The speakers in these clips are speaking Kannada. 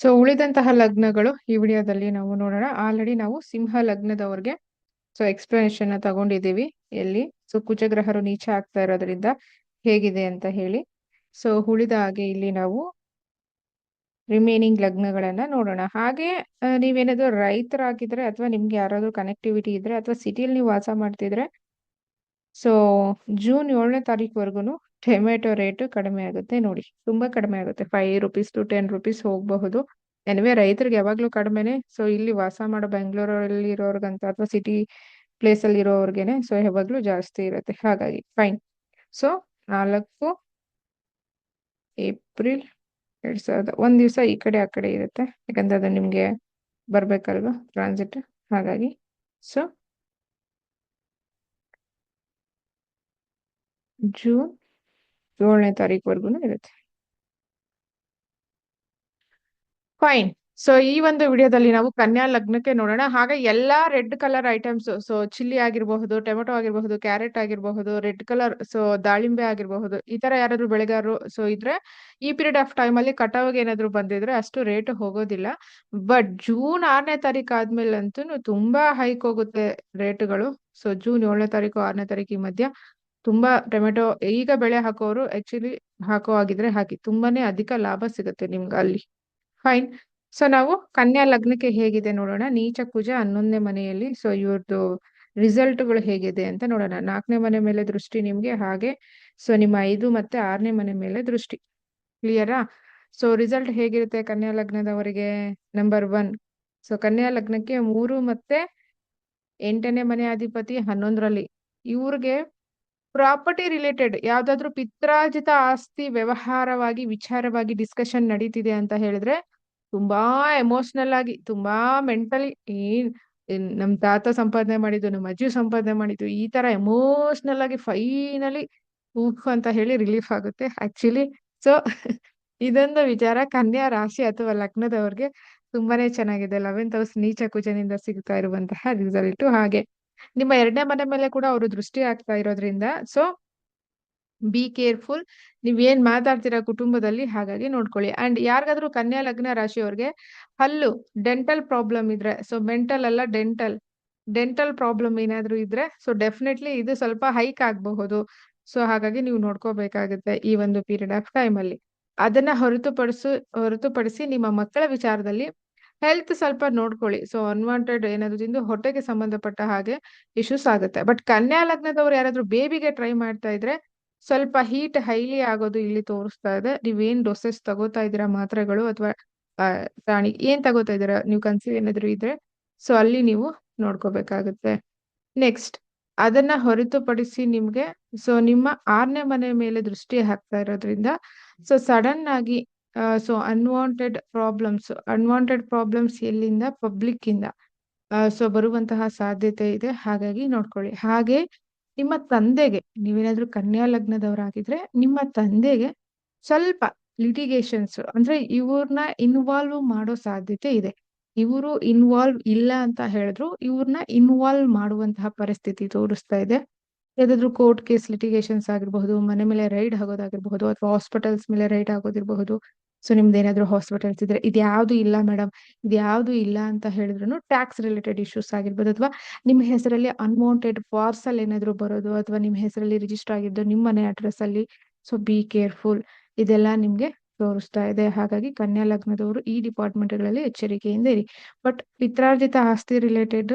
ಸೊ ಉಳಿದಂತಹ ಲಗ್ನಗಳು ಈ ವಿಡಿಯೋದಲ್ಲಿ ನಾವು ನೋಡೋಣ. ಆಲ್ರೆಡಿ ನಾವು ಸಿಂಹ ಲಗ್ನದವ್ರಿಗೆ ಸೊ ಎಕ್ಸ್ಪ್ಲನೇಷನ್ ತಗೊಂಡಿದ್ದೀವಿ. ಎಲ್ಲಿ? ಸೊ ಕುಜಗ್ರಹರು ನೀಚ ಆಗ್ತಾ ಇರೋದ್ರಿಂದ ಹೇಗಿದೆ ಅಂತ ಹೇಳಿ. ಸೊ ಉಳಿದ ಹಾಗೆ ಇಲ್ಲಿ ನಾವು ರಿಮೈನಿಂಗ್ ಲಗ್ನಗಳನ್ನ ನೋಡೋಣ. ಹಾಗೆ ನೀವೇನಾದ್ರು ರೈತರಾಗಿದ್ರೆ ಅಥವಾ ನಿಮ್ಗೆ ಯಾರಾದ್ರೂ ಕನೆಕ್ಟಿವಿಟಿ ಇದ್ರೆ ಅಥವಾ ಸಿಟಿಯಲ್ಲಿ ನೀವು ವಾಸ ಮಾಡ್ತಿದ್ರೆ ಸೊ ಜೂನ್ ಏಳನೇ ತಾರೀಕುವರೆಗೂ ಟೊಮೆಟೊ ರೇಟ್ ಕಡಿಮೆ ಆಗುತ್ತೆ ನೋಡಿ, ತುಂಬಾ ಕಡಿಮೆ ಆಗುತ್ತೆ. Five rupees to ten rupees ಹೋಗಬಹುದು. ಎನಿವೆ ರೈತರಿಗೆ ಯಾವಾಗ್ಲೂ ಕಡಿಮೆನೆ. ಸೊ ಇಲ್ಲಿ ವಾಸ ಮಾಡೋ ಬೆಂಗಳೂರಲ್ಲಿ ಇರೋರ್ಗಂತ ಅಥವಾ ಸಿಟಿ ಪ್ಲೇಸ್ ಅಲ್ಲಿ ಇರೋರ್ಗೆನೆ ಸೊ ಯಾವಾಗ್ಲೂ ಜಾಸ್ತಿ ಇರುತ್ತೆ. ಹಾಗಾಗಿ ಫೈನ್ ಸೊ ನಾಲ್ಕು ಏಪ್ರಿಲ್ ಎರಡ್ ಸಾವಿರದ ಒಂದ್ ದಿವಸ ಈ ಕಡೆ ಆ ಕಡೆ ಇರುತ್ತೆ. ಯಾಕಂದ್ರೆ ಅದು ನಿಮ್ಗೆ ಬರಬೇಕಲ್ವಾ ಟ್ರಾನ್ಸಿಟ್ ಹಾಗಾಗಿ ಸೊ ಜೂನ್ ಏಳನೇ ತಾರೀಕುವರೆಗೂ ಇರುತ್ತೆ ಫೈನ್ ಸೊ ಈ ಒಂದು ವಿಡಿಯೋದಲ್ಲಿ ನಾವು ಕನ್ಯಾ ಲಗ್ನಕ್ಕೆ ನೋಡೋಣ. ಹಾಗೆ ಎಲ್ಲಾ red colour items so chilli ಆಗಿರಬಹುದು, ಟೊಮೆಟೊ ಆಗಿರಬಹುದು, ಕ್ಯಾರೆಟ್ ಆಗಿರಬಹುದು, ರೆಡ್ ಕಲರ್ ಸೊ ದಾಳಿಂಬೆ ಆಗಿರಬಹುದು, ಈ ತರ ಯಾರಾದ್ರೂ ಬೆಳೆಗಾರರು ಸೊ ಇದ್ರೆ ಈ ಪೀರಿಯಡ್ ಆಫ್ ಟೈಮ್ ಅಲ್ಲಿ ಕಟಾವಿಗೆ ಏನಾದ್ರು ಬಂದಿದ್ರೆ ಅಷ್ಟು ರೇಟ್ ಹೋಗೋದಿಲ್ಲ. ಬಟ್ ಜೂನ್ ಆರನೇ ತಾರೀಕು ಆದ್ಮೇಲೆ ಅಂತೂ ತುಂಬಾ ಹೈಕ್ ಹೋಗುತ್ತೆ ರೇಟ್ಗಳು ಸೊ ಜೂನ್ ಏಳನೇ ತಾರೀಕು, ಆರನೇ ತಾರೀಕು ಮಧ್ಯ. ತುಂಬಾ ಟೊಮೆಟೊ ಈಗ ಬೆಳೆ ಹಾಕೋರು ಆಕ್ಚುಲಿ ಹಾಕೋ ಆಗಿದ್ರೆ ಹಾಕಿ, ತುಂಬಾನೇ ಅಧಿಕ ಲಾಭ ಸಿಗುತ್ತೆ ನಿಮ್ಗೆ ಅಲ್ಲಿ. ಫೈನ್ ಸೊ ನಾವು ಕನ್ಯಾ ಲಗ್ನಕ್ಕೆ ಹೇಗಿದೆ ನೋಡೋಣ, ನೀಚ ಕುಜ ಹನ್ನೊಂದನೇ ಮನೆಯಲ್ಲಿ. ಸೊ ಇವ್ರದ್ದು ರಿಸಲ್ಟ್ಗಳು ಹೇಗಿದೆ ಅಂತ ನೋಡೋಣ. ನಾಲ್ಕನೇ ಮನೆ ಮೇಲೆ ದೃಷ್ಟಿ ನಿಮ್ಗೆ, ಹಾಗೆ ಸೊ ನಿಮ್ಮ ಐದು ಮತ್ತೆ ಆರನೇ ಮನೆ ಮೇಲೆ ದೃಷ್ಟಿ. ಕ್ಲಿಯರಾ ಸೊ ರಿಸಲ್ಟ್ ಹೇಗಿರುತ್ತೆ ಕನ್ಯಾ ಲಗ್ನದವರಿಗೆ? ನಂಬರ್ ಒನ್ ಸೊ ಕನ್ಯಾ ಲಗ್ನಕ್ಕೆ ಮೂರು ಮತ್ತೆ ಎಂಟನೇ ಮನೆ ಅಧಿಪತಿ ಹನ್ನೊಂದರಲ್ಲಿ. ಇವ್ರಿಗೆ ಪ್ರಾಪರ್ಟಿ ರಿಲೇಟೆಡ್ ಯಾವ್ದಾದ್ರು ಪಿತ್ರಾರ್ಜಿತ ಆಸ್ತಿ ವ್ಯವಹಾರವಾಗಿ, ವಿಚಾರವಾಗಿ ಡಿಸ್ಕಷನ್ ನಡೀತಿದೆ ಅಂತ ಹೇಳಿದ್ರೆ ತುಂಬಾ ಎಮೋಷನಲ್ ಆಗಿ, ತುಂಬಾ ಮೆಂಟಲಿ ಏನ್ ನಮ್ ತಾತ ಸಂಪಾದನೆ ಮಾಡಿದ್ದು ನಮ್ಮ ಅಜ್ಜಿ ಸಂಪಾದನೆ ಮಾಡಿದ್ದು ಈ ತರ ಎಮೋಷನಲ್ ಆಗಿ ಫೈನಲಿ ಊಹ್ ಅಂತ ಹೇಳಿ ರಿಲೀಫ್ ಆಗುತ್ತೆ. ಆಕ್ಚುಲಿ ಸೊ ಇದೊಂದು ವಿಚಾರ ಕನ್ಯಾ ರಾಶಿ ಅಥವಾ ಲಗ್ನದವ್ರಿಗೆ ತುಂಬಾನೇ ಚೆನ್ನಾಗಿದೆ. ಲೆವೆಂತ್ ಹೌಸ್ ನೀಚ ಕುಜನಿಂದ ಸಿಗ್ತಾ ಇರುವಂತಹ ರಿಸಲ್ಟ್ ಹಾಗೆ ನಿಮ್ಮ ಎರಡನೇ ಮನೆ ಮೇಲೆ ಕೂಡ ಅವರು ದೃಷ್ಟಿ ಆಗ್ತಾ ಇರೋದ್ರಿಂದ ಸೊ ಬಿ ಕೇರ್ಫುಲ್ ನೀವ್ ಏನ್ ಮಾತಾಡ್ತೀರಾ ಕುಟುಂಬದಲ್ಲಿ, ಹಾಗಾಗಿ ನೋಡ್ಕೊಳ್ಳಿ. ಅಂಡ್ ಯಾರಿಗಾದ್ರೂ ಕನ್ಯಾ ಲಗ್ನ ರಾಶಿಯವ್ರಿಗೆ, ಹಲ್ಲು ಡೆಂಟಲ್ ಪ್ರಾಬ್ಲಮ್ ಇದ್ರೆ ಸೊ ಮೆಂಟಲ್ ಅಲ್ಲ ಡೆಂಟಲ್ ಡೆಂಟಲ್ ಪ್ರಾಬ್ಲಮ್ ಏನಾದ್ರೂ ಇದ್ರೆ ಸೊ ಡೆಫಿನೆಟ್ಲಿ ಇದು ಸ್ವಲ್ಪ ಹೈಕ್ ಆಗಬಹುದು. ಸೊ ಹಾಗಾಗಿ ನೀವು ನೋಡ್ಕೋಬೇಕಾಗುತ್ತೆ ಈ ಒಂದು ಪೀರಿಯಡ್ ಆಫ್ ಟೈಮ್ ಅಲ್ಲಿ. ಅದನ್ನ ಹೊರತುಪಡಿಸು, ಹೊರತುಪಡಿಸಿ ನಿಮ್ಮ ಮಕ್ಕಳ ವಿಚಾರದಲ್ಲಿ ಹೆಲ್ತ್ ಸ್ವಲ್ಪ ನೋಡ್ಕೊಳ್ಳಿ. ಸೊ ಅನ್ವಾಂಟೆಡ್ ಏನಾದ್ರು ತಿಂದು ಹೊಟ್ಟೆಗೆ ಸಂಬಂಧಪಟ್ಟ ಹಾಗೆ ಇಶ್ಯೂಸ್ ಆಗುತ್ತೆ. ಬಟ್ ಕನ್ಯಾ ಲಗ್ನದವ್ರು ಯಾರಾದ್ರೂ ಬೇಬಿಗೆ ಟ್ರೈ ಮಾಡ್ತಾ ಇದ್ರೆ ಸ್ವಲ್ಪ ಹೀಟ್ ಹೈಲಿ ಆಗೋದು ಇಲ್ಲಿ ತೋರಿಸ್ತಾ ಇದೆ. ನೀವೇನ್ ಡೋಸಸ್ ತಗೋತಾ ಇದ್ದೀರಾ ಮಾತ್ರೆಗಳು ಅಥವಾ ಪ್ರಾಣಿ ಏನ್ ತಗೋತಾ ಇದ್ದೀರಾ? ನೀವು ಕನ್ಸೀವ್ ಏನಾದ್ರು ಇದ್ರೆ. ಸೊ ಅಲ್ಲಿ ನೀವು ನೋಡ್ಕೋಬೇಕಾಗುತ್ತೆ. ನೆಕ್ಸ್ಟ್ ಅದನ್ನ ಹೊರತುಪಡಿಸಿ ನಿಮ್ಗೆ ಸೊ ನಿಮ್ಮ ಆರನೇ ಮನೆ ಮೇಲೆ ದೃಷ್ಟಿ ಹಾಕ್ತಾ ಇರೋದ್ರಿಂದ ಸೊ ಸಡನ್ ಆಗಿ so unwanted problems unwanted problems ಎಲ್ಲಿಂದ? ಪಬ್ಲಿಕ್ ಇಂದ. ಸೊ ಬರುವಂತಹ ಸಾಧ್ಯತೆ ಇದೆ. ಹಾಗಾಗಿ ನೋಡ್ಕೊಳ್ಳಿ. ಹಾಗೆ ನಿಮ್ಮ ತಂದೆಗೆ, ನೀವೇನಾದ್ರೂ ಕನ್ಯಾ ಲಗ್ನದವರಾಗಿದ್ರೆ ನಿಮ್ಮ ತಂದೆಗೆ ಸ್ವಲ್ಪ ಲಿಟಿಗೇಷನ್ಸ್ ಅಂದ್ರೆ ಇವ್ರನ್ನ ಇನ್ವಾಲ್ವ್ ಮಾಡೋ ಸಾಧ್ಯತೆ ಇದೆ. ಇವರು ಇನ್ವಾಲ್ವ್ ಇಲ್ಲ ಅಂತ ಹೇಳಿದ್ರು, ಇವ್ರನ್ನ ಇನ್ವಾಲ್ವ್ ಮಾಡುವಂತಹ ಪರಿಸ್ಥಿತಿ ತೋರಿಸ್ತಾ ಇದೆ. ಯಾವ್ದಾದ್ರು ಕೋರ್ಟ್ ಕೇಸ್ ಲಿಟಿಗೇಷನ್ಸ್ ಆಗಿರಬಹುದು, ಮನೆ ಮೇಲೆ ರೈಡ್ ಆಗೋದಾಗಿರ್ಬಹುದು ಅಥವಾ ಹಾಸ್ಪಿಟಲ್ಸ್ ಮೇಲೆ ರೈಡ್ ಆಗೋದಿರಬಹುದು. ಸೊ ನಿಮ್ದು ಏನಾದ್ರು ಹಾಸ್ಪಿಟಲ್ಸ್ ಇದ್ರೆ ಯಾವುದು ಇಲ್ಲ ಮೇಡಮ್ ಇದ್ಯಾವುದು ಇಲ್ಲ ಅಂತ ಹೇಳಿದ್ರು ಟ್ಯಾಕ್ಸ್ ರಿಲೇಟೆಡ್ ಇಶ್ಯೂಸ್ ಆಗಿರ್ಬೋದು ಅಥವಾ ನಿಮ್ಮ ಹೆಸರಲ್ಲಿ ಅನ್ವಾಂಟೆಡ್ ಪಾರ್ಸಲ್ ಏನಾದ್ರು ಬರೋದು ಅಥವಾ ನಿಮ್ಮ ಹೆಸರಲ್ಲಿ ರಿಜಿಸ್ಟರ್ ಆಗಿದ್ದು ನಿಮ್ಮ ಮನೆ ಅಡ್ರೆಸ್ ಅಲ್ಲಿ. ಸೊ ಬಿ ಕೇರ್ಫುಲ್ ಇದೆಲ್ಲ ನಿಮ್ಗೆ ತೋರಿಸ್ತಾ ಇದೆ. ಹಾಗಾಗಿ ಕನ್ಯಾ ಲಗ್ನದವರು ಈ ಡಿಪಾರ್ಟ್ಮೆಂಟ್ಗಳಲ್ಲಿ ಎಚ್ಚರಿಕೆಯಿಂದ ಇರಿ. ಬಟ್ ಪಿತ್ರಾರ್ಜಿತ ಆಸ್ತಿ ರಿಲೇಟೆಡ್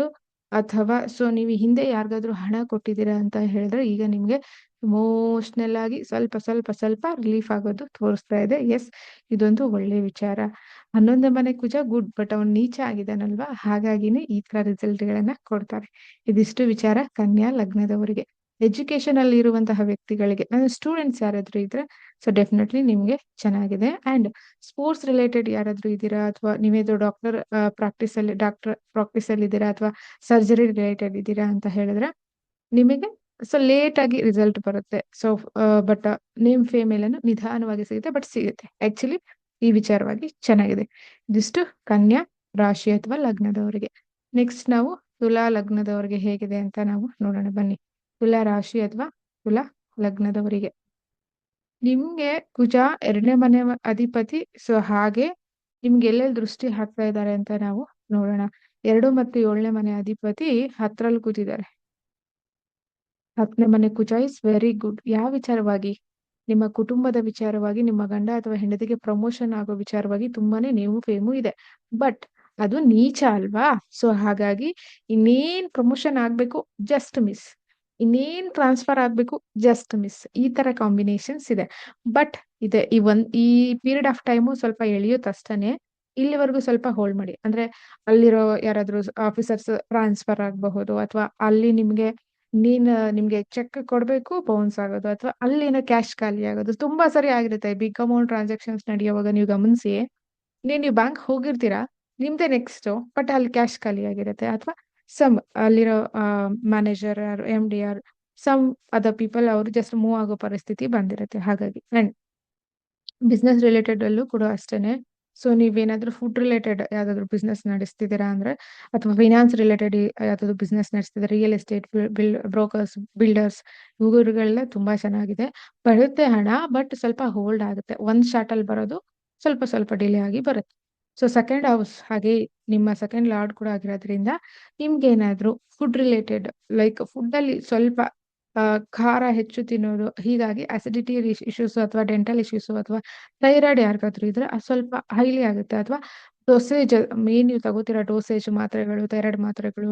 ಅಥವಾ ಸೊ ನೀವು ಹಿಂದೆ ಯಾರಿಗಾದ್ರೂ ಹಣ ಕೊಟ್ಟಿದ್ದೀರಾ ಅಂತ ಹೇಳಿದ್ರೆ ಈಗ ನಿಮ್ಗೆ ಇಮೋಷ್ನಲ್ ಆಗಿ ಸ್ವಲ್ಪ ಸ್ವಲ್ಪ ಸ್ವಲ್ಪ ರಿಲೀಫ್ ಆಗೋದು ತೋರಿಸ್ತಾ ಇದೆ. ಎಸ್ ಇದೊಂದು ಒಳ್ಳೆ ವಿಚಾರ. ಹನ್ನೊಂದು ಮನೆ ಕುಜ ಗುಡ್ ಬಟ್ ಅವನು ನೀಚ ಆಗಿದ್ದಾನಲ್ವಾ? ಹಾಗಾಗಿನೇ ಈ ತರ ರಿಸಲ್ಟ್ ಗಳನ್ನ ಕೊಡ್ತಾರೆ. ಇದಿಷ್ಟು ವಿಚಾರ ಕನ್ಯಾ ಲಗ್ನದವರಿಗೆ. ಎಜುಕೇಶನ್ ಅಲ್ಲಿ ಇರುವಂತಹ ವ್ಯಕ್ತಿಗಳಿಗೆ ಸ್ಟೂಡೆಂಟ್ಸ್ ಯಾರಾದ್ರೂ ಇದ್ರೆ ಸೊ ಡೆಫಿನೆಟ್ಲಿ ನಿಮ್ಗೆ ಚೆನ್ನಾಗಿದೆ. ಅಂಡ್ ಸ್ಪೋರ್ಟ್ಸ್ ರಿಲೇಟೆಡ್ ಯಾರಾದ್ರೂ ಇದ್ದೀರಾ? ಅಥವಾ ನೀವೇದು ಡಾಕ್ಟರ್ ಪ್ರಾಕ್ಟೀಸ್ ಅಲ್ಲಿ ಡಾಕ್ಟರ್ ಪ್ರಾಕ್ಟೀಸ್ ಅಲ್ಲಿ ಇದ್ದೀರಾ? ಅಥವಾ ಸರ್ಜರಿ ರಿಲೇಟೆಡ್ ಇದ್ದೀರಾ ಅಂತ ಹೇಳಿದ್ರೆ, ನಿಮಗೆ ಸೊ ಲೇಟ್ ಆಗಿ ರಿಸಲ್ಟ್ ಬರುತ್ತೆ. ಸೊ ಬಟ್ ನೇಮ್ ಫೇಮ್ ಎಲ್ಲಾನು ನಿಧಾನವಾಗಿ ಸಿಗುತ್ತೆ ಬಟ್ ಸಿಗುತ್ತೆ. ಆಕ್ಚುಲಿ ಈ ವಿಚಾರವಾಗಿ ಚೆನ್ನಾಗಿದೆ. ಇದಿಷ್ಟು ಕನ್ಯಾ ರಾಶಿ ಅಥವಾ ಲಗ್ನದವರಿಗೆ. ನೆಕ್ಸ್ಟ್ ನಾವು ತುಲಾ ಲಗ್ನದವರಿಗೆ ಹೇಗಿದೆ ಅಂತ ನಾವು ನೋಡೋಣ. ಬನ್ನಿ. ತುಲಾ ರಾಶಿ ಅಥವಾ ತುಲಾ ಲಗ್ನದವರಿಗೆ. ನಿಮ್ಗೆ ಕುಜ ಎರಡನೇ ಮನೆ ಅಧಿಪತಿ, ಸೊ ಹಾಗೆ ನಿಮ್ಗೆ ಎಲ್ಲೆಲ್ಲಿ ದೃಷ್ಟಿ ಹಾಕ್ತಾ ಇದ್ದಾರೆ ಅಂತ ನಾವು ನೋಡೋಣ. ಎರಡು ಮತ್ತು ಏಳನೇ ಮನೆ ಅಧಿಪತಿ ಹತ್ರಲ್ಲಿ ಕೂತಿದ್ದಾರೆ. ಹತ್ತನೇ ಮನೆ ಕುಜ ಇಸ್ ವೆರಿ ಗುಡ್. ಯಾವ ವಿಚಾರವಾಗಿ? ನಿಮ್ಮ ಕುಟುಂಬದ ವಿಚಾರವಾಗಿ, ನಿಮ್ಮ ಗಂಡ ಅಥವಾ ಹೆಂಡತಿಗೆ ಪ್ರಮೋಷನ್ ಆಗೋ ವಿಚಾರವಾಗಿ ತುಂಬಾನೇ ನೇಮು ಫೇಮು ಇದೆ. ಬಟ್ ಅದು ನೀಚ ಅಲ್ವಾ? ಸೊ ಹಾಗಾಗಿ ಇನ್ನೇನ್ ಪ್ರಮೋಷನ್ ಆಗ್ಬೇಕು, ಜಸ್ಟ್ ಮಿಸ್. ಇನ್ನೇನ್ ಟ್ರಾನ್ಸ್ಫರ್ ಆಗ್ಬೇಕು? ಜಸ್ಟ್ ಮಿಸ್ ಈ ತರ ಕಾಂಬಿನೇಷನ್ಸ್ ಇದೆ. ಬಟ್ ಇದೆ, ಈ ಒಂದ್, ಈ ಪೀರಿಯಡ್ ಆಫ್ ಟೈಮು ಸ್ವಲ್ಪ ಎಳೆಯುತ್ತಷ್ಟನೆ ಇಲ್ಲಿವರೆಗೂ ಸ್ವಲ್ಪ ಹೋಲ್ಡ್ ಮಾಡಿ. ಅಂದ್ರೆ ಅಲ್ಲಿರೋ ಯಾರಾದ್ರೂ ಆಫೀಸರ್ಸ್ ಟ್ರಾನ್ಸ್ಫರ್ ಆಗಬಹುದು, ಅಥವಾ ಅಲ್ಲಿ ನಿಮ್ಗೆ, ನೀನ್, ನಿಮ್ಗೆ ಚೆಕ್ ಕೊಡ್ಬೇಕು ಬೌನ್ಸ್ ಆಗೋದು, ಅಥವಾ ಅಲ್ಲಿನ ಕ್ಯಾಶ್ ಖಾಲಿ ಆಗೋದು. ತುಂಬಾ ಸರಿ ಆಗಿರುತ್ತೆ. ಬಿಗ್ ಅಮೌಂಟ್ ಟ್ರಾನ್ಸಾಕ್ಷನ್ಸ್ ನಡೆಯುವಾಗ ನೀವು ಗಮನಿಸಿ. ನೀನ್, ನೀವು ಬ್ಯಾಂಕ್ ಹೋಗಿರ್ತೀರಾ? ನಿಮ್ದೇ ನೆಕ್ಸ್ಟ್ ಬಟ್ ಅಲ್ಲಿ ಕ್ಯಾಶ್ ಖಾಲಿ ಆಗಿರುತ್ತೆ. ಅಥವಾ ಸಮ್ ಅಲ್ಲಿರೋ manager M D R some other people ಅವರು ಜಸ್ಟ್ ಮೂವ್ ಆಗೋ ಪರಿಸ್ಥಿತಿ ಬಂದಿರುತ್ತೆ. ಹಾಗಾಗಿ ಅಂಡ್ ಬಿಸ್ನೆಸ್ ರಿಲೇಟೆಡ್ ಅಲ್ಲೂ ಕೂಡ ಅಷ್ಟೇನೆ. ಸೊ ನೀವೇನಾದ್ರೂ ಫುಡ್ ರಿಲೇಟೆಡ್ ಯಾವ್ದಾದ್ರು ಬಿಸ್ನೆಸ್ ನಡೆಸ್ತಿದ್ದೀರಾ ಅಂದ್ರೆ, ಅಥವಾ ಫೈನಾನ್ಸ್ ರಿಲೇಟೆಡ್ ಯಾವ್ದಾದ್ರು business ನಡೆಸ್ತಿದ್ರೆ real estate bill brokers builders ಇವುಗಳೆಲ್ಲ ತುಂಬಾ ಚೆನ್ನಾಗಿದೆ. ಬರುತ್ತೆ ಹಣ ಬಟ್ ಸ್ವಲ್ಪ ಹೋಲ್ಡ್ ಆಗುತ್ತೆ. ಒಂದ್ ಶಾರ್ಟ್ ಅಲ್ಲಿ ಬರೋದು ಸ್ವಲ್ಪ ಸ್ವಲ್ಪ ಡಿಲೇ ಆಗಿ ಬರುತ್ತೆ. ಸೊ ಸೆಕೆಂಡ್ ಹೌಸ್ ಹಾಗೆ ನಿಮ್ಮ ಸೆಕೆಂಡ್ ಲಾರ್ಡ್ ಕೂಡ ಆಗಿರೋದ್ರಿಂದ ನಿಮ್ಗೆ ಏನಾದ್ರು ಫುಡ್ ರಿಲೇಟೆಡ್ ಲೈಕ್ ಫುಡ್ ಅಲ್ಲಿ ಸ್ವಲ್ಪ ಖಾರ ಹೆಚ್ಚು ತಿನ್ನೋದು, ಹೀಗಾಗಿ ಅಸಿಡಿಟಿ ಇಶ್ಯೂಸ್ ಅಥವಾ ಡೆಂಟಲ್ ಇಶ್ಯೂಸ್ ಅಥವಾ ಥೈರಾಯ್ಡ್ ಯಾರಿಗಾದ್ರೂ ಇದ್ರೆ ಅದು ಸ್ವಲ್ಪ ಹೈಲಿ ಆಗುತ್ತೆ. ಅಥವಾ ಡೋಸೇಜ್ ಮೇನ್ ನೀವು ತಗೋತಿರೋ ಡೋಸೇಜ್ ಮಾತ್ರೆಗಳು ಥೈರಾಯ್ಡ್ ಮಾತ್ರೆಗಳು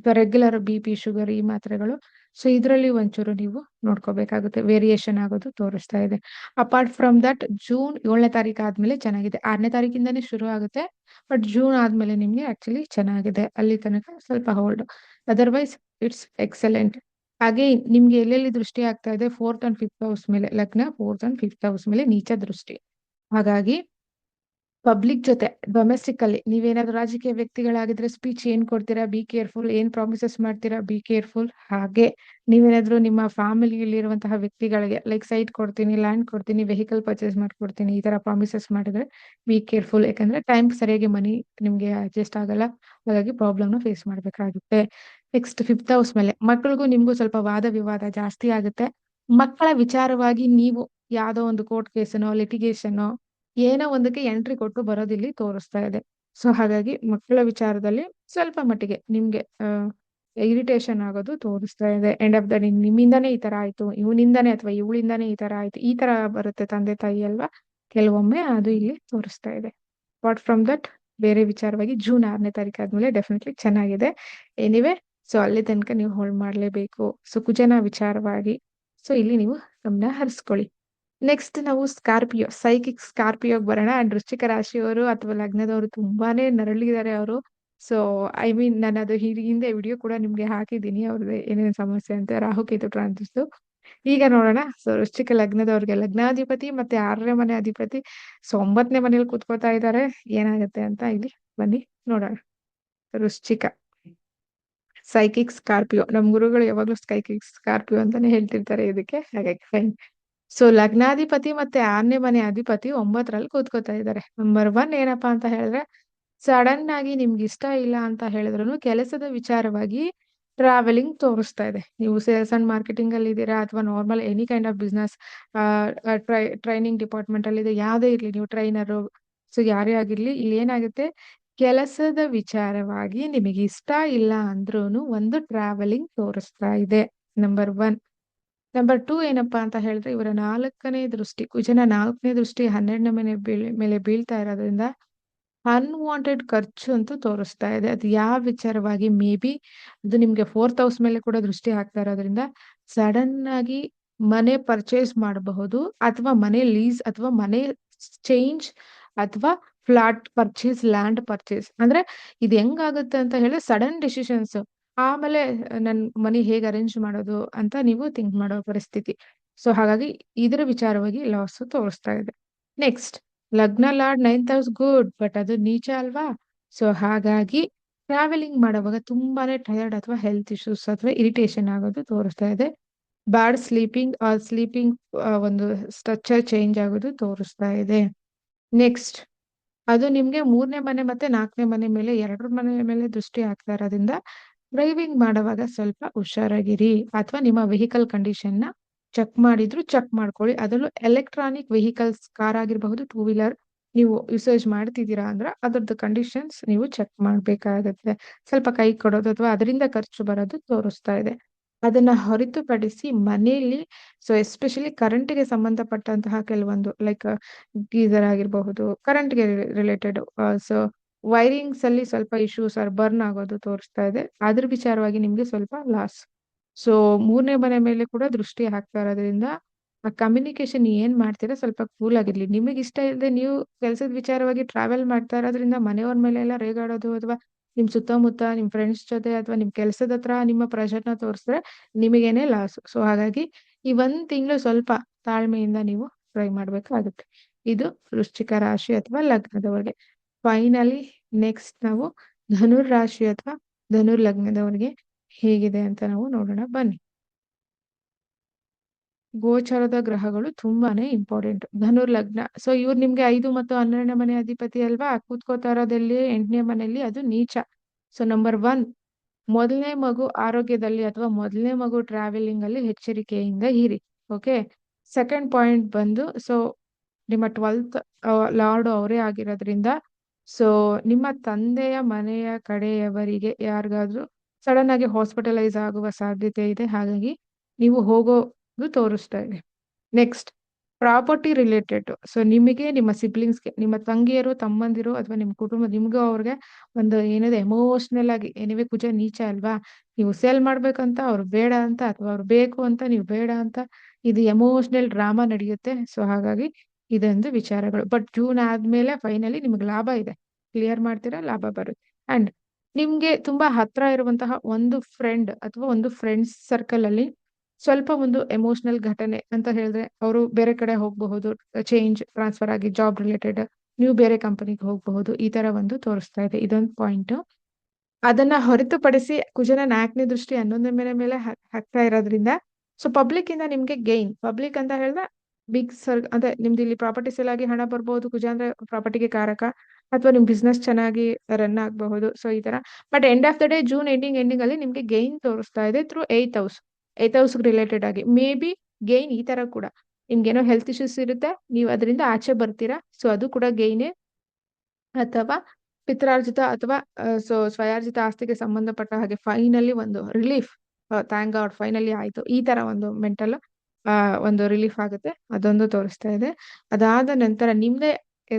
ಅಥವಾ ರೆಗ್ಯುಲರ್ ಬಿ ಪಿ ಶುಗರ್ ಈ ಮಾತ್ರೆಗಳು. ಸೊ ಇದರಲ್ಲಿ ಒಂಚೂರು ನೀವು ನೋಡ್ಕೋಬೇಕಾಗುತ್ತೆ. ವೇರಿಯೇಷನ್ ಆಗೋದು ತೋರಿಸ್ತಾ ಇದೆ. ಅಪಾರ್ಟ್ ಫ್ರಮ್ ದಟ್ ಜೂನ್ ಏಳನೇ ತಾರೀಕು ಆದ್ಮೇಲೆ ಚೆನ್ನಾಗಿದೆ. ಆರನೇ ತಾರೀಕಿಂದಾನೇ ಶುರು ಆಗುತ್ತೆ. ಬಟ್ ಜೂನ್ ಆದ್ಮೇಲೆ ನಿಮ್ಗೆ ಆಕ್ಚುಲಿ ಚೆನ್ನಾಗಿದೆ. ಅಲ್ಲಿ ತನಕ ಸ್ವಲ್ಪ ಹೋಲ್ಡ್ ಅದರ್ವೈಸ್ ಇಟ್ಸ್ ಎಕ್ಸಲೆಂಟ್ ಹಾಗೆ ನಿಮ್ಗೆ ಎಲ್ಲೆಲ್ಲಿ ದೃಷ್ಟಿ ಆಗ್ತಾ ಇದೆ? ಫೋರ್ತ್ ಅಂಡ್ ಫಿಫ್ತ್ ಹೌಸ್ ಮೇಲೆ, ಲಗ್ನ ಫೋರ್ತ್ ಅಂಡ್ ಫಿಫ್ತ್ ಹೌಸ್ ಮೇಲೆ, ನೀಚ ದೃಷ್ಟಿ. ಹಾಗಾಗಿ ಪಬ್ಲಿಕ್ ಜೊತೆ ಡೊಮೆಸ್ಟಿಕ್ ಅಲ್ಲಿ ನೀವೇನಾದ್ರೂ ರಾಜಕೀಯ ವ್ಯಕ್ತಿಗಳಾಗಿದ್ರೆ ಸ್ಪೀಚ್ ಏನ್ ಕೊಡ್ತೀರಾ? ಬಿ ಕೇರ್ಫುಲ್ ಏನ್ ಪ್ರಾಮಿಸಸ್ ಮಾಡ್ತೀರಾ? ಬಿ ಕೇರ್ಫುಲ್ ಹಾಗೆ ನೀವೇನಾದ್ರೂ ನಿಮ್ಮ ಫ್ಯಾಮಿಲಿಯಲ್ಲಿ ಇರುವಂತಹ ವ್ಯಕ್ತಿಗಳಿಗೆ ಲೈಕ್ ಸೈಟ್ ಕೊಡ್ತೀನಿ ಲ್ಯಾಂಡ್ ಕೊಡ್ತೀನಿ ವೆಹಿಕಲ್ ಪರ್ಚೇಸ್ ಮಾಡ್ಕೊಡ್ತೀನಿ, ಈ ತರ ಪ್ರಾಮಿಸಸ್ ಮಾಡಿದ್ರೆ ಬಿ ಕೇರ್ಫುಲ್ ಯಾಕಂದ್ರೆ ಟೈಮ್ ಸರಿಯಾಗಿ ಮನಿ ನಿಮ್ಗೆ ಅಡ್ಜಸ್ಟ್ ಆಗಲ್ಲ. ಹಾಗಾಗಿ ಪ್ರಾಬ್ಲಮ್ನ ಫೇಸ್ ಮಾಡ್ಬೇಕಾಗುತ್ತೆ. ನೆಕ್ಸ್ಟ್ ಫಿಫ್ತ್ ಹೌಸ್ ಮೇಲೆ ಮಕ್ಕಳಿಗೂ ನಿಮ್ಗೂ ಸ್ವಲ್ಪ ವಾದ ವಿವಾದ ಜಾಸ್ತಿ ಆಗುತ್ತೆ. ಮಕ್ಕಳ ವಿಚಾರವಾಗಿ ನೀವು ಯಾವ್ದೋ ಒಂದು ಕೋರ್ಟ್ ಕೇಸನೋ ಲಿಟಿಗೇಷನ್ ಏನೋ ಒಂದಕ್ಕೆ ಎಂಟ್ರಿ ಕೊಟ್ಟು ಬರೋದಿಲ್ಲಿ ತೋರಿಸ್ತಾ ಇದೆ. ಸೊ ಹಾಗಾಗಿ ಮಕ್ಕಳ ವಿಚಾರದಲ್ಲಿ ಸ್ವಲ್ಪ ಮಟ್ಟಿಗೆ ನಿಮ್ಗೆ ಇರಿಟೇಷನ್ ಆಗೋದು ತೋರಿಸ್ತಾ ಇದೆ. ಎಂಡ್ ಆಫ್ ದ ಡೇ ನಿಮ್ಮಿಂದಾನೇ ಈ ತರ ಆಯ್ತು, ಇವನಿಂದನೇ ಅಥವಾ ಇವಳಿಂದನೇ ಈ ತರ ಆಯ್ತು, ಈ ತರ ಬರುತ್ತೆ ತಂದೆ ತಾಯಿ ಅಲ್ವಾ? ಕೆಲವೊಮ್ಮೆ ಅದು ಇಲ್ಲಿ ತೋರಿಸ್ತಾ ಇದೆ. ಅಪಾರ್ಟ್ ಫ್ರಮ್ ದಟ್ ಬೇರೆ ವಿಚಾರವಾಗಿ ಜೂನ್ ಆರನೇ ತಾರೀಕು ಆದ್ಮೇಲೆ ಡೆಫಿನೆಟ್ಲಿ ಚೆನ್ನಾಗಿದೆ. ಎನಿವೆ ಸೊ ಅಲ್ಲಿ ತನಕ ನೀವು ಹೋಲ್ಡ್ ಮಾಡಲೇಬೇಕು. ಸೊ ಕುಜನ ವಿಚಾರವಾಗಿ. ಸೊ ಇಲ್ಲಿ ನೀವು ಗಮನ ಹರಿಸ್ಕೊಳ್ಳಿ. ನೆಕ್ಸ್ಟ್ ನಾವು ಸ್ಕಾರ್ಪಿಯೋ ಸೈಕಿಕ್ ಸ್ಕಾರ್ಪಿಯೋಗೆ ಬರೋಣ. ಅಂಡ್ ವೃಶ್ಚಿಕ ರಾಶಿಯವರು ಅಥವಾ ಲಗ್ನದವರು ತುಂಬಾನೇ ನರಳಿದ್ದಾರೆ ಅವರು. ಸೊ ಐ ಮೀನ್ ನಾನು ಅದು ಹಿಂದೆ ವಿಡಿಯೋ ಕೂಡ ನಿಮ್ಗೆ ಹಾಕಿದ್ದೀನಿ. ಅವ್ರದ್ದು ಏನೇನು ಸಮಸ್ಯೆ ಅಂತ ರಾಹುಕೇತು ಟ್ರಾನ್ಸಿಸ್ಟು ಈಗ ನೋಡೋಣ. ಸೊ ವೃಶ್ಚಿಕ ಲಗ್ನದವ್ರಿಗೆ ಲಗ್ನಾಧಿಪತಿ ಮತ್ತೆ ಆರನೇ ಮನೆ ಅಧಿಪತಿ ಸೊ ಒಂಬತ್ತನೇ ಮನೇಲಿ ಕೂತ್ಕೋತಾ ಇದ್ದಾರೆ. ಏನಾಗುತ್ತೆ ಅಂತ ಇಲ್ಲಿ ಬನ್ನಿ, ನೋಡೋಣ. ವೃಶ್ಚಿಕ ಸೈಕಿಕ್ ಸ್ಕಾರ್ಪಿಯೋ ನಮ್ ಗುರುಗಳು ಯಾವಾಗ್ಲೂ ಸೈಕಿಕ್ ಸ್ಕಾರ್ಪಿಯೋ ಅಂತಾನೆ ಹೇಳ್ತಿರ್ತಾರೆ ಇದಕ್ಕೆ. ಹಾಗಾಗಿ ಫೈನ್ ಸೊ ಲಗ್ನಾಧಿಪತಿ ಮತ್ತೆ ಆರನೇ ಮನೆ ಅಧಿಪತಿ ಒಂಬತ್ತರಲ್ಲಿ ಕೂತ್ಕೋತಾ ಇದ್ದಾರೆ. ನಂಬರ್ ಒನ್ ಏನಪ್ಪಾ ಅಂತ ಹೇಳಿದ್ರೆ ಸಡನ್ ಆಗಿ ನಿಮ್ಗೆ ಇಷ್ಟ ಇಲ್ಲ ಅಂತ ಹೇಳಿದ್ರು ಕೆಲಸದ ವಿಚಾರವಾಗಿ ಟ್ರಾವೆಲಿಂಗ್ ತೋರಿಸ್ತಾ ಇದೆ. ನೀವು ಸೇಲ್ಸ್ ಅಂಡ್ ಮಾರ್ಕೆಟಿಂಗ್ ಅಲ್ಲಿ ಇದ್ದೀರಾ ಅಥವಾ normal any kind of business try training department ಅಲ್ಲಿ ಇದೆ, ಯಾವುದೇ ಇರ್ಲಿ, ನೀವು ಟ್ರೈನರು ಸೊ, ಯಾರೇ ಆಗಿರ್ಲಿ, ಇಲ್ಲಿ ಏನಾಗುತ್ತೆ? ಕೆಲಸದ ವಿಚಾರವಾಗಿ ನಿಮಗೆ ಇಷ್ಟ ಇಲ್ಲ ಅಂದ್ರೂ ಒಂದು ಟ್ರಾವೆಲಿಂಗ್ ತೋರಿಸ್ತಾ ಇದೆ. ನಂಬರ್ ಒನ್ ನಂಬರ್ ಟೂ ಏನಪ್ಪಾ ಅಂತ ಹೇಳಿದ್ರೆ, ಇವರ ನಾಲ್ಕನೇ ದೃಷ್ಟಿ, ಕುಜನ ನಾಲ್ಕನೇ ದೃಷ್ಟಿ ಹನ್ನೆರಡನೇ ಮನೆ ಬೀಳ್, ಮೇಲೆ ಬೀಳ್ತಾ ಇರೋದ್ರಿಂದ ಅನ್ವಾಂಟೆಡ್ ಖರ್ಚು ಅಂತೂ ತೋರಿಸ್ತಾ ಇದೆ. ಅದು ಯಾವ ವಿಚಾರವಾಗಿ ಮೇ ಬಿ ಅದು ನಿಮ್ಗೆ ಫೋರ್ತ್ ಹೌಸ್ ಮೇಲೆ ಕೂಡ ದೃಷ್ಟಿ ಹಾಕ್ತಾ ಇರೋದ್ರಿಂದ ಸಡನ್ ಆಗಿ ಮನೆ ಪರ್ಚೇಸ್ ಮಾಡಬಹುದು, ಅಥವಾ ಮನೆ ಲೀಸ್ ಅಥವಾ ಮನೆ ಚೇಂಜ್ ಅಥವಾ ಫ್ಲಾಟ್ ಪರ್ಚೇಸ್ ಲ್ಯಾಂಡ್ ಪರ್ಚೇಸ್ ಅಂದ್ರೆ ಇದು ಹೆಂಗಾಗುತ್ತೆ ಅಂತ ಹೇಳಿದ್ರೆ ಸಡನ್ ಡಿಸಿಷನ್ಸ್ ಆಮೇಲೆ ನನ್ ಮನಿ ಹೇಗೆ ಅರೇಂಜ್ ಮಾಡೋದು ಅಂತ ನೀವು ಥಿಂಕ್ ಮಾಡೋ ಪರಿಸ್ಥಿತಿ. ಸೊ ಹಾಗಾಗಿ ಇದರ ವಿಚಾರವಾಗಿ ಲಾಸ್ ತೋರಿಸ್ತಾ ಇದೆ ನೆಕ್ಸ್ಟ್ ಲಗ್ನ lord ninth house good but ಅದು ನೀಚ ಅಲ್ವಾ? ಸೊ ಹಾಗಾಗಿ ಟ್ರಾವೆಲಿಂಗ್ ಮಾಡುವಾಗ ತುಂಬಾನೇ ಟಯರ್ಡ್ ಅಥವಾ ಹೆಲ್ತ್ ಇಶ್ಯೂಸ್ ಅಥವಾ ಇರಿಟೇಷನ್ ಆಗೋದು ತೋರಿಸ್ತಾ ಇದೆ ಬ್ಯಾಡ್ ಸ್ಲೀಪಿಂಗ್ ಆ ಸ್ಲೀಪಿಂಗ್ ಒಂದು ಸ್ಟ್ರಕ್ಚರ್ ಚೇಂಜ್ ಆಗೋದು ತೋರಿಸ್ತಾ ಇದೆ ನೆಕ್ಸ್ಟ್ ಅದು ನಿಮ್ಗೆ ಮೂರನೇ ಮನೆ ಮತ್ತೆ ನಾಲ್ಕನೇ ಮನೆ ಮೇಲೆ, ಎರಡರ ಮನೆ ಮೇಲೆ ದೃಷ್ಟಿ ಆಗ್ತಾ ಇರೋದ್ರಿಂದ ಡ್ರೈವಿಂಗ್ ಮಾಡುವಾಗ ಸ್ವಲ್ಪ ಹುಷಾರಾಗಿರಿ. ಅಥವಾ ನಿಮ್ಮ ವೆಹಿಕಲ್ ಕಂಡೀಷನ್ನ ಚೆಕ್ ಮಾಡಿದ್ರು ಚೆಕ್ ಮಾಡ್ಕೊಳ್ಳಿ. ಅದರಲ್ಲೂ ಎಲೆಕ್ಟ್ರಾನಿಕ್ ವೆಹಿಕಲ್ಸ್ ಕಾರ್ ಆಗಿರಬಹುದು, ಟೂ ವೀಲರ್ ನೀವು ಯೂಸೇಜ್ ಮಾಡ್ತಿದ್ದೀರಾ ಅಂದ್ರೆ ಅದರದ್ದು ಕಂಡೀಷನ್ಸ್ ನೀವು ಚೆಕ್ ಮಾಡ್ಬೇಕಾಗತ್ತೆ. ಸ್ವಲ್ಪ ಕೈ ಕೊಡೋದು ಅಥವಾ ಅದರಿಂದ ಖರ್ಚು ಬರೋದು ತೋರಿಸ್ತಾ ಇದೆ. ಅದನ್ನ ಹೊರತುಪಡಿಸಿ ಮನೆಯಲ್ಲಿ ಸೊ ಎಸ್ಪೆಷಲಿ ಕರೆಂಟ್ಗೆ ಸಂಬಂಧಪಟ್ಟಂತಹ ಕೆಲವೊಂದು ಲೈಕ್ ಗೀಸರ್ ಆಗಿರಬಹುದು, ಕರೆಂಟ್ಗೆ ರಿಲೇಟೆಡ್ ಸೊ ವೈರಿಂಗ್ಸ್ ಅಲ್ಲಿ ಸ್ವಲ್ಪ ಇಶ್ಯೂಸ್ ಆರ್ ಬರ್ನ್ ಆಗೋದು ತೋರಿಸ್ತಾ ಇದೆ. ಅದ್ರ ವಿಚಾರವಾಗಿ ನಿಮ್ಗೆ ಸ್ವಲ್ಪ ಲಾಸ್ ಸೊ ಮೂರನೇ ಮನೆ ಮೇಲೆ ಕೂಡ ದೃಷ್ಟಿ ಹಾಕ್ತಾ ಇರೋದ್ರಿಂದ ಆ ಕಮ್ಯುನಿಕೇಶನ್ ಏನ್ ಮಾಡ್ತೀರಾ ಸ್ವಲ್ಪ ಕೂಲ್ ಆಗಿರ್ಲಿ. ನಿಮಗೆ ಇಷ್ಟ ಇಲ್ಲದೆ ನೀವು ಕೆಲಸದ ವಿಚಾರವಾಗಿ ಟ್ರಾವೆಲ್ ಮಾಡ್ತಾ ಇರೋದ್ರಿಂದ ಮನೆಯವ್ರ ಮೇಲೆ ಎಲ್ಲ ರೇಗಾಡೋದು ಅಥವಾ ನಿಮ್ ಸುತ್ತಮುತ್ತ ನಿಮ್ ಫ್ರೆಂಡ್ಸ್ ಜೊತೆ ಅಥವಾ ನಿಮ್ ಕೆಲಸದ ಹತ್ರ ನಿಮ್ಮ ಪ್ರೆಷರ್ನ ತೋರಿಸಿದ್ರೆ ನಿಮಗೇನೆ ಲಾಸ್ ಸೊ ಹಾಗಾಗಿ ಈ ಒಂದ್ ತಿಂಗಳು ಸ್ವಲ್ಪ ತಾಳ್ಮೆಯಿಂದ ನೀವು ಟ್ರೈ ಮಾಡ್ಬೇಕಾಗುತ್ತೆ. ಇದು ವೃಶ್ಚಿಕ ರಾಶಿ ಅಥವಾ ಲಗ್ನದವರಿಗೆ. ಫೈನಲಿ ನೆಕ್ಸ್ಟ್ ನಾವು ಧನುರ್ ರಾಶಿ ಅಥವಾ ಧನುರ್ ಲಗ್ನದವರಿಗೆ ಹೇಗಿದೆ ಅಂತ ನಾವು ನೋಡೋಣ. ಬನ್ನಿ. ಗೋಚರದ ಗ್ರಹಗಳು ತುಂಬಾನೇ ಇಂಪಾರ್ಟೆಂಟ್ ಧನುರ್ ಲಗ್ನ ಸೊ ಇವ್ರು ನಿಮ್ಗೆ ಐದು ಮತ್ತು ಹನ್ನೆರಡನೇ ಮನೆ ಅಧಿಪತಿ ಅಲ್ವಾ? ಕೂತ್ಕೋತಾ ಇರೋದಲ್ಲಿ ಎಂಟನೇ ಮನೆಯಲ್ಲಿ? ಅದು ನೀಚ. ಸೊ ನಂಬರ್ ಒನ್ ಮೊದಲನೇ ಮಗು ಆರೋಗ್ಯದಲ್ಲಿ ಅಥವಾ ಮೊದಲನೇ ಮಗು ಟ್ರಾವೆಲಿಂಗ್ ಅಲ್ಲಿ ಎಚ್ಚರಿಕೆಯಿಂದ ಇರಿ ಓಕೆ ಸೆಕೆಂಡ್ ಪಾಯಿಂಟ್ ಬಂದು ಸೊ ನಿಮ್ಮ ಟ್ವೆಲ್ತ್ ಲಾರ್ಡ್ ಅವರೇ ಆಗಿರೋದ್ರಿಂದ ಸೊ ನಿಮ್ಮ ತಂದೆಯ ಮನೆಯ ಕಡೆಯವರಿಗೆ ಯಾರಿಗಾದ್ರೂ ಸಡನ್ ಆಗಿ ಹಾಸ್ಪಿಟಲೈಸ್ ಆಗುವ ಸಾಧ್ಯತೆ ಇದೆ, ಹಾಗಾಗಿ ನೀವು ಹೋಗೋದು ತೋರಿಸ್ತಾ ಇದೆ. ನೆಕ್ಸ್ಟ್ ಪ್ರಾಪರ್ಟಿ ರಿಲೇಟೆಡ್ ಸೊ ನಿಮಗೆ, ನಿಮ್ಮ ಸಿಬ್ಲಿಂಗ್ಸ್ಗೆ ನಿಮ್ಮ ತಂಗಿಯರು, ತಮ್ಮಂದಿರು ಅಥವಾ ನಿಮ್ಮ ಕುಟುಂಬ, ನಿಮಗೂ ಅವ್ರಿಗೆ ಒಂದು ಏನಿದೆ ಎಮೋಷನಲ್ ಆಗಿ, ಏನಿವೆ ಕುಜ ನೀಚ ಅಲ್ವಾ? ನೀವು ಸೇಲ್ ಮಾಡ್ಬೇಕಂತ, ಅವ್ರು ಬೇಡ ಅಂತ, ಅಥವಾ ಅವ್ರು ಬೇಕು ಅಂತ, ನೀವು ಬೇಡ ಅಂತ, ಇದು ಎಮೋಷನಲ್ ಡ್ರಾಮಾ ನಡೆಯುತ್ತೆ. ಸೊ ಹಾಗಾಗಿ ಇದೊಂದು ವಿಚಾರಗಳು. ಬಟ್ ಜೂನ್ ಆದ್ಮೇಲೆ ಫೈನಲಿ ನಿಮ್ಗೆ ಲಾಭ ಇದೆ. ಕ್ಲಿಯರ್ ಮಾಡ್ತೀರಾ? ಲಾಭ ಬರುತ್ತೆ. ಅಂಡ್ ನಿಮ್ಗೆ ತುಂಬಾ ಹತ್ರ ಇರುವಂತಹ ಒಂದು ಫ್ರೆಂಡ್ ಅಥವಾ ಒಂದು ಫ್ರೆಂಡ್ಸ್ ಸರ್ಕಲ್ ಅಲ್ಲಿ ಸ್ವಲ್ಪ ಒಂದು ಎಮೋಷನಲ್ ಘಟನೆ ಅಂತ ಹೇಳಿದ್ರೆ ಅವರು ಬೇರೆ ಕಡೆ ಹೋಗಬಹುದು. ಚೇಂಜ್ ಟ್ರಾನ್ಸ್ಫರ್ ಆಗಿ ಜಾಬ್ ರಿಲೇಟೆಡ್ ನೀವು ಬೇರೆ ಕಂಪನಿಗೆ ಹೋಗಬಹುದು. ಈ ತರ ಒಂದು ತೋರಿಸ್ತಾ ಇದೆ. ಇದೊಂದು ಪಾಯಿಂಟ್ ಅದನ್ನ ಹೊರತುಪಡಿಸಿ ಕುಜನ ನಾಲ್ಕನೇ ದೃಷ್ಟಿ ಹನ್ನೊಂದನೇ ಮೇಲೆ ಮೇಲೆ ಹಾಕ್ತಾ ಇರೋದ್ರಿಂದ ಸೊ ಪಬ್ಲಿಕ್ ಇಂದ ನಿಮ್ಗೆ ಗೈನ್ ಪಬ್ಲಿಕ್ ಅಂತ ಹೇಳಿದ್ರೆ ಬಿಗ್ ಸರ್ ಅಂದ್ರೆ ನಿಮ್ದು ಇಲ್ಲಿ ಪ್ರಾಪರ್ಟಿ ಸೇಲ್ ಆಗಿ ಹಣ ಬರ್ಬೋದು, ಕುಜ ಅಂದ್ರೆ ಪ್ರಾಪರ್ಟಿಗೆ ಕಾರಕ ಅಥವಾ ನಿಮ್ ಬಿಸ್ನೆಸ್ ಚೆನ್ನಾಗಿ ರನ್ ಆಗಬಹುದು ಸೊ ಈ ತರ. But end of the day June ending ending ಅಲ್ಲಿ ನಿಮ್ಗೆ ಗೈನ್ ತೋರಿಸ್ತಾ ಇದೆ through eighth house eighth house related ಆಗಿ. ಮೇ ಬಿ ಗೈನ್ ಈ ತರ ಕೂಡ. ನಿಮ್ಗೇನೋ ಹೆಲ್ತ್ ಇಶ್ಯೂಸ್ ಇರುತ್ತೆ, ನೀವು ಅದರಿಂದ ಆಚೆ ಬರ್ತೀರಾ ಸೊ ಅದು ಕೂಡ ಗೈನೇ ಅಥವಾ ಪಿತ್ರಾರ್ಜಿತ ಅಥವಾ ಸೊ ಸ್ವಯಾರ್ಜಿತ ಆಸ್ತಿಗೆ ಸಂಬಂಧಪಟ್ಟ ಹಾಗೆ ಫೈನಲಿ ಒಂದು ರಿಲೀಫ್ ಥ್ಯಾಂಕ್ ಗಾಡ್ ಫೈನಲಿ ಆಯ್ತು. ಈ ತರ ಒಂದು ಮೆಂಟಲ್ ಒಂದು ರಿಲೀಫ್ ಆಗುತ್ತೆ. ಅದೊಂದು ತೋರಿಸ್ತಾ ಇದೆ. ಅದಾದ ನಂತರ ನಿಮ್ದೇ